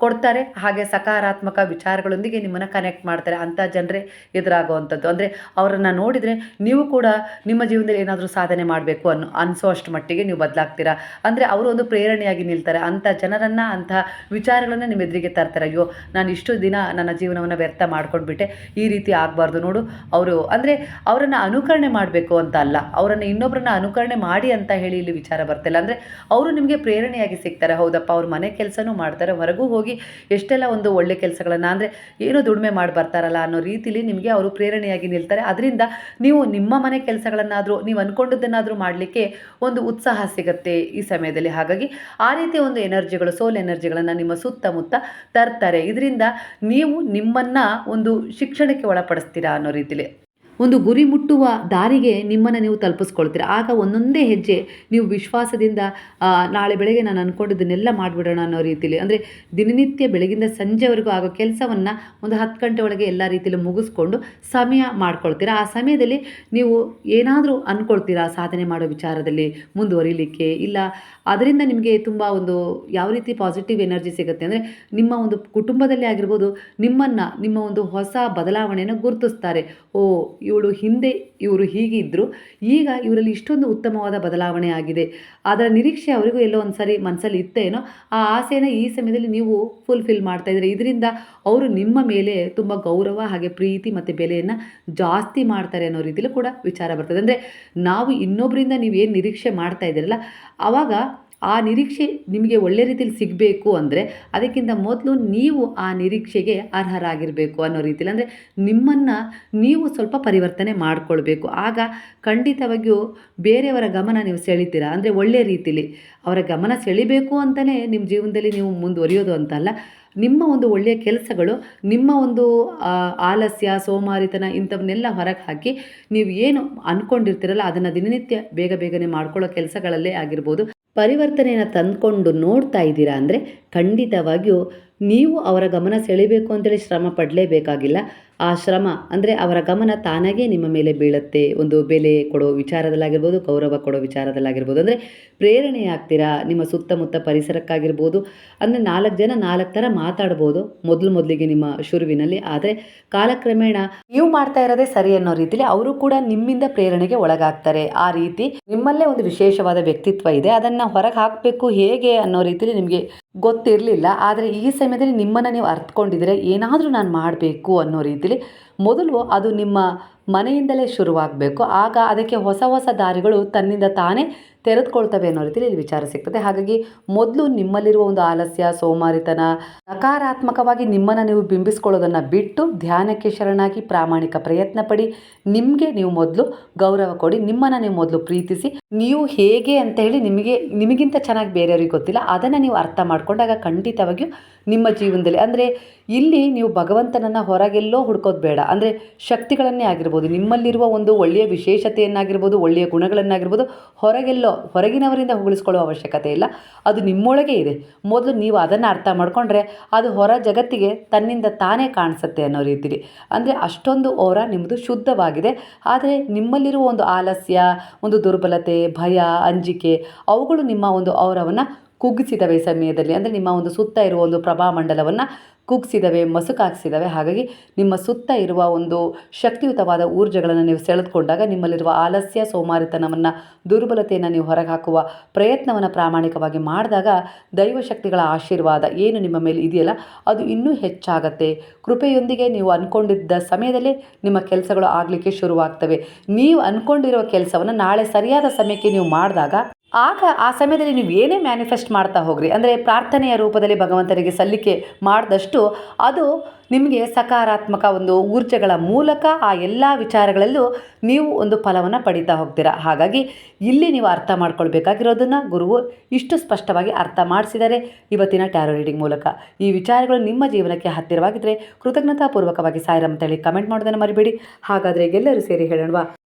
ಕೊಡ್ತಾರೆ, ಹಾಗೆ ಸಕಾರಾತ್ಮಕ ವಿಚಾರಗಳೊಂದಿಗೆ ನಿಮ್ಮನ್ನು ಕನೆಕ್ಟ್ ಮಾಡ್ತಾರೆ ಅಂಥ ಜನರೇ ಎದುರಾಗುವಂಥದ್ದು. ಅಂದರೆ ಅವರನ್ನು ನೋಡಿದರೆ ನೀವು ಕೂಡ ನಿಮ್ಮ ಜೀವನದಲ್ಲಿ ಏನಾದರೂ ಸಾಧನೆ ಮಾಡಬೇಕು ಅನ್ನೋ, ಅನಿಸೋ ಅಷ್ಟು ಮಟ್ಟಿಗೆ ನೀವು ಬದಲಾಗ್ತೀರಾ? ಅಂದರೆ ಅವರು ಒಂದು ಪ್ರೇರಣೆಯಾಗಿ ನಿಲ್ತಾರೆ. ಅಂಥ ಜನರನ್ನು, ಅಂಥ ವಿಚಾರಗಳನ್ನು ನಿಮ್ಮ ಎದುರಿಗೆ ತರ್ತಾರೆ. ಅಯ್ಯೋ, ನಾನು ಇಷ್ಟು ದಿನ ನನ್ನ ಜೀವನವನ್ನು ವ್ಯರ್ಥ ಮಾಡ್ಕೊಂಡ್ಬಿಟ್ಟೆ, ಈ ರೀತಿ ಆಗಬಾರ್ದು ನೋಡು. ಅವರು, ಅಂದರೆ ಅವರನ್ನು ಅನುಕರಣೆ ಮಾಡಬೇಕು ಅಂತ ಅಲ್ಲ, ಅವರನ್ನು ಇನ್ನೊಬ್ಬರನ್ನ ಅನುಕರಣೆ ಮಾಡಿ ಅಂತ ಹೇಳಿ ಇಲ್ಲಿ ವಿಚಾರ ಬರ್ತಿಲ್ಲ. ಅಂದರೆ ಅವರು ನಿಮಗೆ ಪ್ರೇರಣೆಯಾಗಿ ಸಿಗ್ತಾರೆ. ಹೌದಪ್ಪ, ಅವ್ರ ಮನೆ ಕೆಲಸನೂ ಮಾಡ್ತಾರೆ, ಹೊರಗೂ ಹೋಗಿ ಎಷ್ಟೆಲ್ಲ ಒಂದು ಒಳ್ಳೆ ಕೆಲಸಗಳನ್ನು ಅಂದರೆ ಏನೋ ದುಡಿಮೆ ಮಾಡಿ ಬರ್ತಾರಲ್ಲ ಅನ್ನೋ ರೀತಿಲಿ ನಿಮಗೆ ಅವರು ಪ್ರೇರಣೆಯಾಗಿ ನಿಲ್ತಾರೆ. ಅದರಿಂದ ನೀವು ನಿಮ್ಮ ಮನೆ ಕೆಲಸಗಳನ್ನಾದರೂ, ನೀವು ಅಂದ್ಕೊಂಡದ್ದನ್ನಾದರೂ ಮಾಡಲಿಕ್ಕೆ ಒಂದು ಉತ್ಸಾಹ ಸಿಗುತ್ತೆ ಈ ಸಮಯದಲ್ಲಿ. ಹಾಗಾಗಿ ಆ ರೀತಿಯ ಒಂದು ಎನರ್ಜಿಗಳು, ಸೋಲ್ ಎನರ್ಜಿಗಳನ್ನು ನಿಮ್ಮ ಸುತ್ತಮುತ್ತ ತರ್ತಾರೆ. ಇದರಿಂದ ನೀವು ನಿಮ್ಮನ್ನು ಒಂದು ಶಿಕ್ಷಣಕ್ಕೆ ಒಳಪಡಿಸ್ತೀರಾ ಅನ್ನೋ ರೀತಿಲಿ. ಒಂದು ಗುರಿ ಮುಟ್ಟುವ ದಾರಿಗೆ ನಿಮ್ಮನ್ನು ನೀವು ತಲುಪಿಸ್ಕೊಳ್ತೀರ. ಆಗ ಒಂದೊಂದೇ ಹೆಜ್ಜೆ ನೀವು ವಿಶ್ವಾಸದಿಂದ ನಾಳೆ ಬೆಳಗ್ಗೆ ನಾನು ಅಂದ್ಕೊಂಡಿದ್ದನ್ನೆಲ್ಲ ಮಾಡಿಬಿಡೋಣ ಅನ್ನೋ ರೀತಿಯಲ್ಲಿ ಅಂದರೆ ದಿನನಿತ್ಯ ಬೆಳಗಿಂದ ಸಂಜೆವರೆಗೂ ಆಗೋ ಕೆಲಸವನ್ನು ಒಂದು ಹತ್ತು ಗಂಟೆ ಒಳಗೆ ಎಲ್ಲ ರೀತಿಯಲ್ಲಿ ಮುಗಿಸ್ಕೊಂಡು ಸಮಯ ಮಾಡ್ಕೊಳ್ತೀರಾ. ಆ ಸಮಯದಲ್ಲಿ ನೀವು ಏನಾದರೂ ಅಂದ್ಕೊಳ್ತೀರಾ ಸಾಧನೆ ಮಾಡೋ ವಿಚಾರದಲ್ಲಿ ಮುಂದುವರಿಲಿಕ್ಕೆ? ಇಲ್ಲ, ಅದರಿಂದ ನಿಮಗೆ ತುಂಬ ಒಂದು ಯಾವ ರೀತಿ ಪಾಸಿಟಿವ್ ಎನರ್ಜಿ ಸಿಗುತ್ತೆ ಅಂದರೆ ನಿಮ್ಮ ಒಂದು ಕುಟುಂಬದಲ್ಲಿ ಆಗಿರ್ಬೋದು ನಿಮ್ಮನ್ನು ನಿಮ್ಮ ಒಂದು ಹೊಸ ಬದಲಾವಣೆಯನ್ನು ಗುರುತಿಸ್ತಾರೆ. ಓ ಇವಳು ಹಿಂದೆ ಇವರು ಹೀಗಿದ್ದರು ಈಗ ಇವರಲ್ಲಿ ಇಷ್ಟೊಂದು ಉತ್ತಮವಾದ ಬದಲಾವಣೆ ಆಗಿದೆ. ಅದರ ನಿರೀಕ್ಷೆ ಅವರಿಗೂ ಎಲ್ಲೋ ಒಂದು ಸರಿ ಮನಸ್ಸಲ್ಲಿ ಇತ್ತೇನೋ, ಆ ಆಸೆನ ಈ ಸಮಯದಲ್ಲಿ ನೀವು ಫುಲ್ಫಿಲ್ ಮಾಡ್ತಾ ಇದ್ದೀರಿ. ಇದರಿಂದ ಅವರು ನಿಮ್ಮ ಮೇಲೆ ತುಂಬ ಗೌರವ ಹಾಗೆ ಪ್ರೀತಿ ಮತ್ತು ಬೆಲೆಯನ್ನು ಜಾಸ್ತಿ ಮಾಡ್ತಾರೆ ಅನ್ನೋ ರೀತಿಯಲ್ಲೂ ಕೂಡ ವಿಚಾರ ಬರ್ತದೆ. ಅಂದರೆ ನಾವು ಇನ್ನೊಬ್ಬರಿಂದ ಏನು ನಿರೀಕ್ಷೆ ಮಾಡ್ತಾ ಇದ್ದೀರಲ್ಲ ಆವಾಗ ಆ ನಿರೀಕ್ಷೆ ನಿಮಗೆ ಒಳ್ಳೆ ರೀತಿಯಲ್ಲಿ ಸಿಗಬೇಕು ಅಂದರೆ ಅದಕ್ಕಿಂತ ಮೊದಲು ನೀವು ಆ ನಿರೀಕ್ಷೆಗೆ ಅರ್ಹರಾಗಿರಬೇಕು ಅನ್ನೋ ರೀತಿಲಿ. ಅಂದರೆ ನಿಮ್ಮನ್ನು ನೀವು ಸ್ವಲ್ಪ ಪರಿವರ್ತನೆ ಮಾಡಿಕೊಳ್ಬೇಕು. ಆಗ ಖಂಡಿತವಾಗಿಯೂ ಬೇರೆಯವರ ಗಮನ ನೀವು ಸೆಳಿತೀರಾ. ಅಂದರೆ ಒಳ್ಳೆಯ ರೀತಿಲಿ ಅವರ ಗಮನ ಸೆಳಿಬೇಕು ಅಂತಲೇ ನಿಮ್ಮ ಜೀವನದಲ್ಲಿ ನೀವು ಮುಂದುವರಿಯೋದು ಅಂತಲ್ಲ. ನಿಮ್ಮ ಒಂದು ಒಳ್ಳೆಯ ಕೆಲಸಗಳು, ನಿಮ್ಮ ಒಂದು ಆಲಸ್ಯ, ಸೋಮಾರಿತನ ಇಂಥವನ್ನೆಲ್ಲ ಹೊರಗೆ ಹಾಕಿ ನೀವು ಏನು ಅಂದ್ಕೊಂಡಿರ್ತೀರಲ್ಲ ಅದನ್ನು ದಿನನಿತ್ಯ ಬೇಗ ಬೇಗನೆ ಮಾಡ್ಕೊಳ್ಳೋ ಕೆಲಸಗಳಲ್ಲೇ ಆಗಿರ್ಬೋದು. ಪರಿವರ್ತನೆಯನ್ನು ತಂದುಕೊಂಡು ನೋಡ್ತಾ ಇದ್ದೀರಾ ಅಂದರೆ ಖಂಡಿತವಾಗಿಯೂ ನೀವು ಅವರ ಗಮನ ಸೆಳಿಬೇಕು ಅಂತೇಳಿ ಶ್ರಮ ಪಡಲೇಬೇಕಾಗಿಲ್ಲ. ಆ ಶ್ರಮ ಅಂದರೆ ಅವರ ಗಮನ ತಾನಾಗೇ ನಿಮ್ಮ ಮೇಲೆ ಬೀಳುತ್ತೆ. ಒಂದು ಬೆಲೆ ಕೊಡೋ ವಿಚಾರದಲ್ಲಾಗಿರ್ಬೋದು, ಗೌರವ ಕೊಡೋ ವಿಚಾರದಲ್ಲಾಗಿರ್ಬೋದು. ಅಂದರೆ ಪ್ರೇರಣೆ ಆಗ್ತೀರಾ ನಿಮ್ಮ ಸುತ್ತಮುತ್ತ ಪರಿಸರಕ್ಕಾಗಿರ್ಬೋದು. ಅಂದರೆ ನಾಲ್ಕು ಜನ ನಾಲ್ಕು ಥರ ಮಾತಾಡ್ಬೋದು ಮೊದಲು ಮೊದಲಿಗೆ ನಿಮ್ಮ ಶುರುವಿನಲ್ಲಿ. ಆದರೆ ಕಾಲಕ್ರಮೇಣ ನೀವು ಮಾಡ್ತಾ ಇರೋದೇ ಸರಿ ಅನ್ನೋ ರೀತಿಲಿ ಅವರು ಕೂಡ ನಿಮ್ಮಿಂದ ಪ್ರೇರಣೆಗೆ ಒಳಗಾಗ್ತಾರೆ. ಆ ರೀತಿ ನಿಮ್ಮಲ್ಲೇ ಒಂದು ವಿಶೇಷವಾದ ವ್ಯಕ್ತಿತ್ವ ಇದೆ. ಅದನ್ನು ಹೊರಗೆ ಹಾಕಬೇಕು ಹೇಗೆ ಅನ್ನೋ ರೀತಿಲಿ ನಿಮಗೆ ಗೊತ್ತಿರಲಿಲ್ಲ. ಆದರೆ ಈ ಸಮಯದಲ್ಲಿ ನಿಮ್ಮನ್ನು ನೀವು ಅರ್ಥಕೊಂಡಿದ್ರೆ ಏನಾದರೂ ನಾನು ಮಾಡಬೇಕು ಅನ್ನೋ ರೀತಿಲಿ ಮೊದಲು ಅದು ನಿಮ್ಮ ಮನೆಯಿಂದಲೇ ಶುರುವಾಗಬೇಕು. ಆಗ ಅದಕ್ಕೆ ಹೊಸ ಹೊಸ ದಾರಿಗಳು ತನ್ನಿಂದ ತಾನೇ ತೆರೆದುಕೊಳ್ತವೆ ಅನ್ನೋ ರೀತಿಯಲ್ಲಿ ಇಲ್ಲಿ ವಿಚಾರ ಸಿಗ್ತದೆ. ಹಾಗಾಗಿ ಮೊದಲು ನಿಮ್ಮಲ್ಲಿರುವ ಒಂದು ಆಲಸ್ಯ, ಸೋಮಾರಿತನ, ನಕಾರಾತ್ಮಕವಾಗಿ ನಿಮ್ಮನ್ನು ನೀವು ಬಿಂಬಿಸ್ಕೊಳ್ಳೋದನ್ನು ಬಿಟ್ಟು ಧ್ಯಾನಕ್ಕೆ ಶರಣಾಗಿ ಪ್ರಾಮಾಣಿಕ ಪ್ರಯತ್ನ ಪಡಿ. ನಿಮಗೆ ನೀವು ಮೊದಲು ಗೌರವ ಕೊಡಿ. ನಿಮ್ಮನ್ನು ನೀವು ಮೊದಲು ಪ್ರೀತಿಸಿ. ನೀವು ಹೇಗೆ ಅಂತ ಹೇಳಿ ನಿಮಗೆ, ನಿಮಗಿಂತ ಚೆನ್ನಾಗಿ ಬೇರೆಯವ್ರಿಗೆ ಗೊತ್ತಿಲ್ಲ. ಅದನ್ನು ನೀವು ಅರ್ಥ ಮಾಡಿಕೊಂಡಾಗ ಖಂಡಿತವಾಗಿಯೂ ನಿಮ್ಮ ಜೀವನದಲ್ಲಿ, ಅಂದರೆ ಇಲ್ಲಿ ನೀವು ಭಗವಂತನನ್ನು ಹೊರಗೆಲ್ಲೋ ಹುಡ್ಕೋದು ಬೇಡ. ಅಂದರೆ ಶಕ್ತಿಗಳನ್ನೇ ಆಗಿರ್ಬೋದು. ನಿಮ್ಮಲ್ಲಿರುವ ಒಂದು ಒಳ್ಳೆಯ ವಿಶೇಷತೆಯನ್ನಾಗಿರ್ಬೋದು, ಒಳ್ಳೆಯ ಗುಣಗಳನ್ನಾಗಿರ್ಬೋದು ಹೊರಗೆಲ್ಲೋ, ಹೊರಗಿನವರಿಂದ ಹೊಗಳಿಸ್ಕೊಳ್ಳೋ ಅವಶ್ಯಕತೆ ಇಲ್ಲ. ಅದು ನಿಮ್ಮೊಳಗೆ ಇದೆ. ಮೊದಲು ನೀವು ಅದನ್ನು ಅರ್ಥ ಮಾಡಿಕೊಂಡ್ರೆ ಅದು ಹೊರ ಜಗತ್ತಿಗೆ ತನ್ನಿಂದ ತಾನೇ ಕಾಣಿಸುತ್ತೆ ಅನ್ನೋ ರೀತಿಲಿ. ಅಂದರೆ ಅಷ್ಟೊಂದು ಓರ ನಿಮ್ಮದು ಶುದ್ಧವಾಗಿದೆ. ಆದರೆ ನಿಮ್ಮಲ್ಲಿರುವ ಒಂದು ಆಲಸ್ಯ, ಒಂದು ದುರ್ಬಲತೆ, ಭಯ, ಅಂಜಿಕೆ, ಅವುಗಳು ನಿಮ್ಮ ಒಂದು ಔರವನ್ನು ಕುಗ್ಗಿಸಿದವೆ ಸಮಯದಲ್ಲಿ. ಅಂದರೆ ನಿಮ್ಮ ಒಂದು ಸುತ್ತ ಇರುವ ಒಂದು ಪ್ರಭಾಮಂಡಲವನ್ನು ಕುಗ್ಗಿಸಿದವೆ ಮಸುಕಾಗಿಸಿದವೆ. ಹಾಗಾಗಿ ನಿಮ್ಮ ಸುತ್ತ ಇರುವ ಒಂದು ಶಕ್ತಿಯುತವಾದ ಊರ್ಜೆಗಳನ್ನು ನೀವು ಸೆಳೆದುಕೊಂಡಾಗ ನಿಮ್ಮಲ್ಲಿರುವ ಆಲಸ್ಯ, ಸೋಮಾರಿತನವನ್ನು, ದುರ್ಬಲತೆಯನ್ನು ನೀವು ಹೊರಗೆ ಹಾಕುವ ಪ್ರಯತ್ನವನ್ನು ಪ್ರಾಮಾಣಿಕವಾಗಿ ಮಾಡಿದಾಗ ದೈವಶಕ್ತಿಗಳ ಆಶೀರ್ವಾದ ಏನು ನಿಮ್ಮ ಮೇಲೆ ಇದೆಯಲ್ಲ, ಅದು ಇನ್ನೂ ಹೆಚ್ಚಾಗತ್ತೆ. ಕೃಪೆಯೊಂದಿಗೆ ನೀವು ಅಂದ್ಕೊಂಡಿದ್ದ ಸಮಯದಲ್ಲೇ ನಿಮ್ಮ ಕೆಲಸಗಳು ಆಗಲಿಕ್ಕೆ ಶುರುವಾಗ್ತವೆ. ನೀವು ಅಂದ್ಕೊಂಡಿರುವ ಕೆಲಸವನ್ನು ನಾಳೆ ಸರಿಯಾದ ಸಮಯಕ್ಕೆ ನೀವು ಮಾಡಿದಾಗ ಆಗ ಆ ಸಮಯದಲ್ಲಿ ನೀವು ಏನೇ ಮ್ಯಾನಿಫೆಸ್ಟ್ ಮಾಡ್ತಾ ಹೋಗ್ರಿ, ಅಂದರೆ ಪ್ರಾರ್ಥನೆಯ ರೂಪದಲ್ಲಿ ಭಗವಂತನಿಗೆ ಸಲ್ಲಿಕೆ ಮಾಡಿದಷ್ಟು ಅದು ನಿಮಗೆ ಸಕಾರಾತ್ಮಕ ಒಂದು ಊರ್ಜೆಗಳ ಮೂಲಕ ಆ ಎಲ್ಲ ವಿಚಾರಗಳಲ್ಲೂ ನೀವು ಒಂದು ಫಲವನ್ನು ಪಡಿತಾ ಹೋಗ್ತೀರಾ. ಹಾಗಾಗಿ ಇಲ್ಲಿ ನೀವು ಅರ್ಥ ಮಾಡ್ಕೊಳ್ಬೇಕಾಗಿರೋದನ್ನು ಗುರುವು ಇಷ್ಟು ಸ್ಪಷ್ಟವಾಗಿ ಅರ್ಥ ಮಾಡಿಸಿದರೆ ಇವತ್ತಿನ ಟ್ಯಾರೋ ರೀಡಿಂಗ್ ಮೂಲಕ. ಈ ವಿಚಾರಗಳು ನಿಮ್ಮ ಜೀವನಕ್ಕೆ ಹತ್ತಿರವಾಗಿದ್ದರೆ ಕೃತಜ್ಞತಾಪೂರ್ವಕವಾಗಿ ಸಾಯಿರಾಮ್ ಅಂತೇಳಿ ಕಮೆಂಟ್ ಮಾಡೋದನ್ನು ಮರಿಬೇಡಿ. ಹಾಗಾದರೆ ಎಲ್ಲರೂ ಸೇರಿ ಹೇಳೋಣವಾ?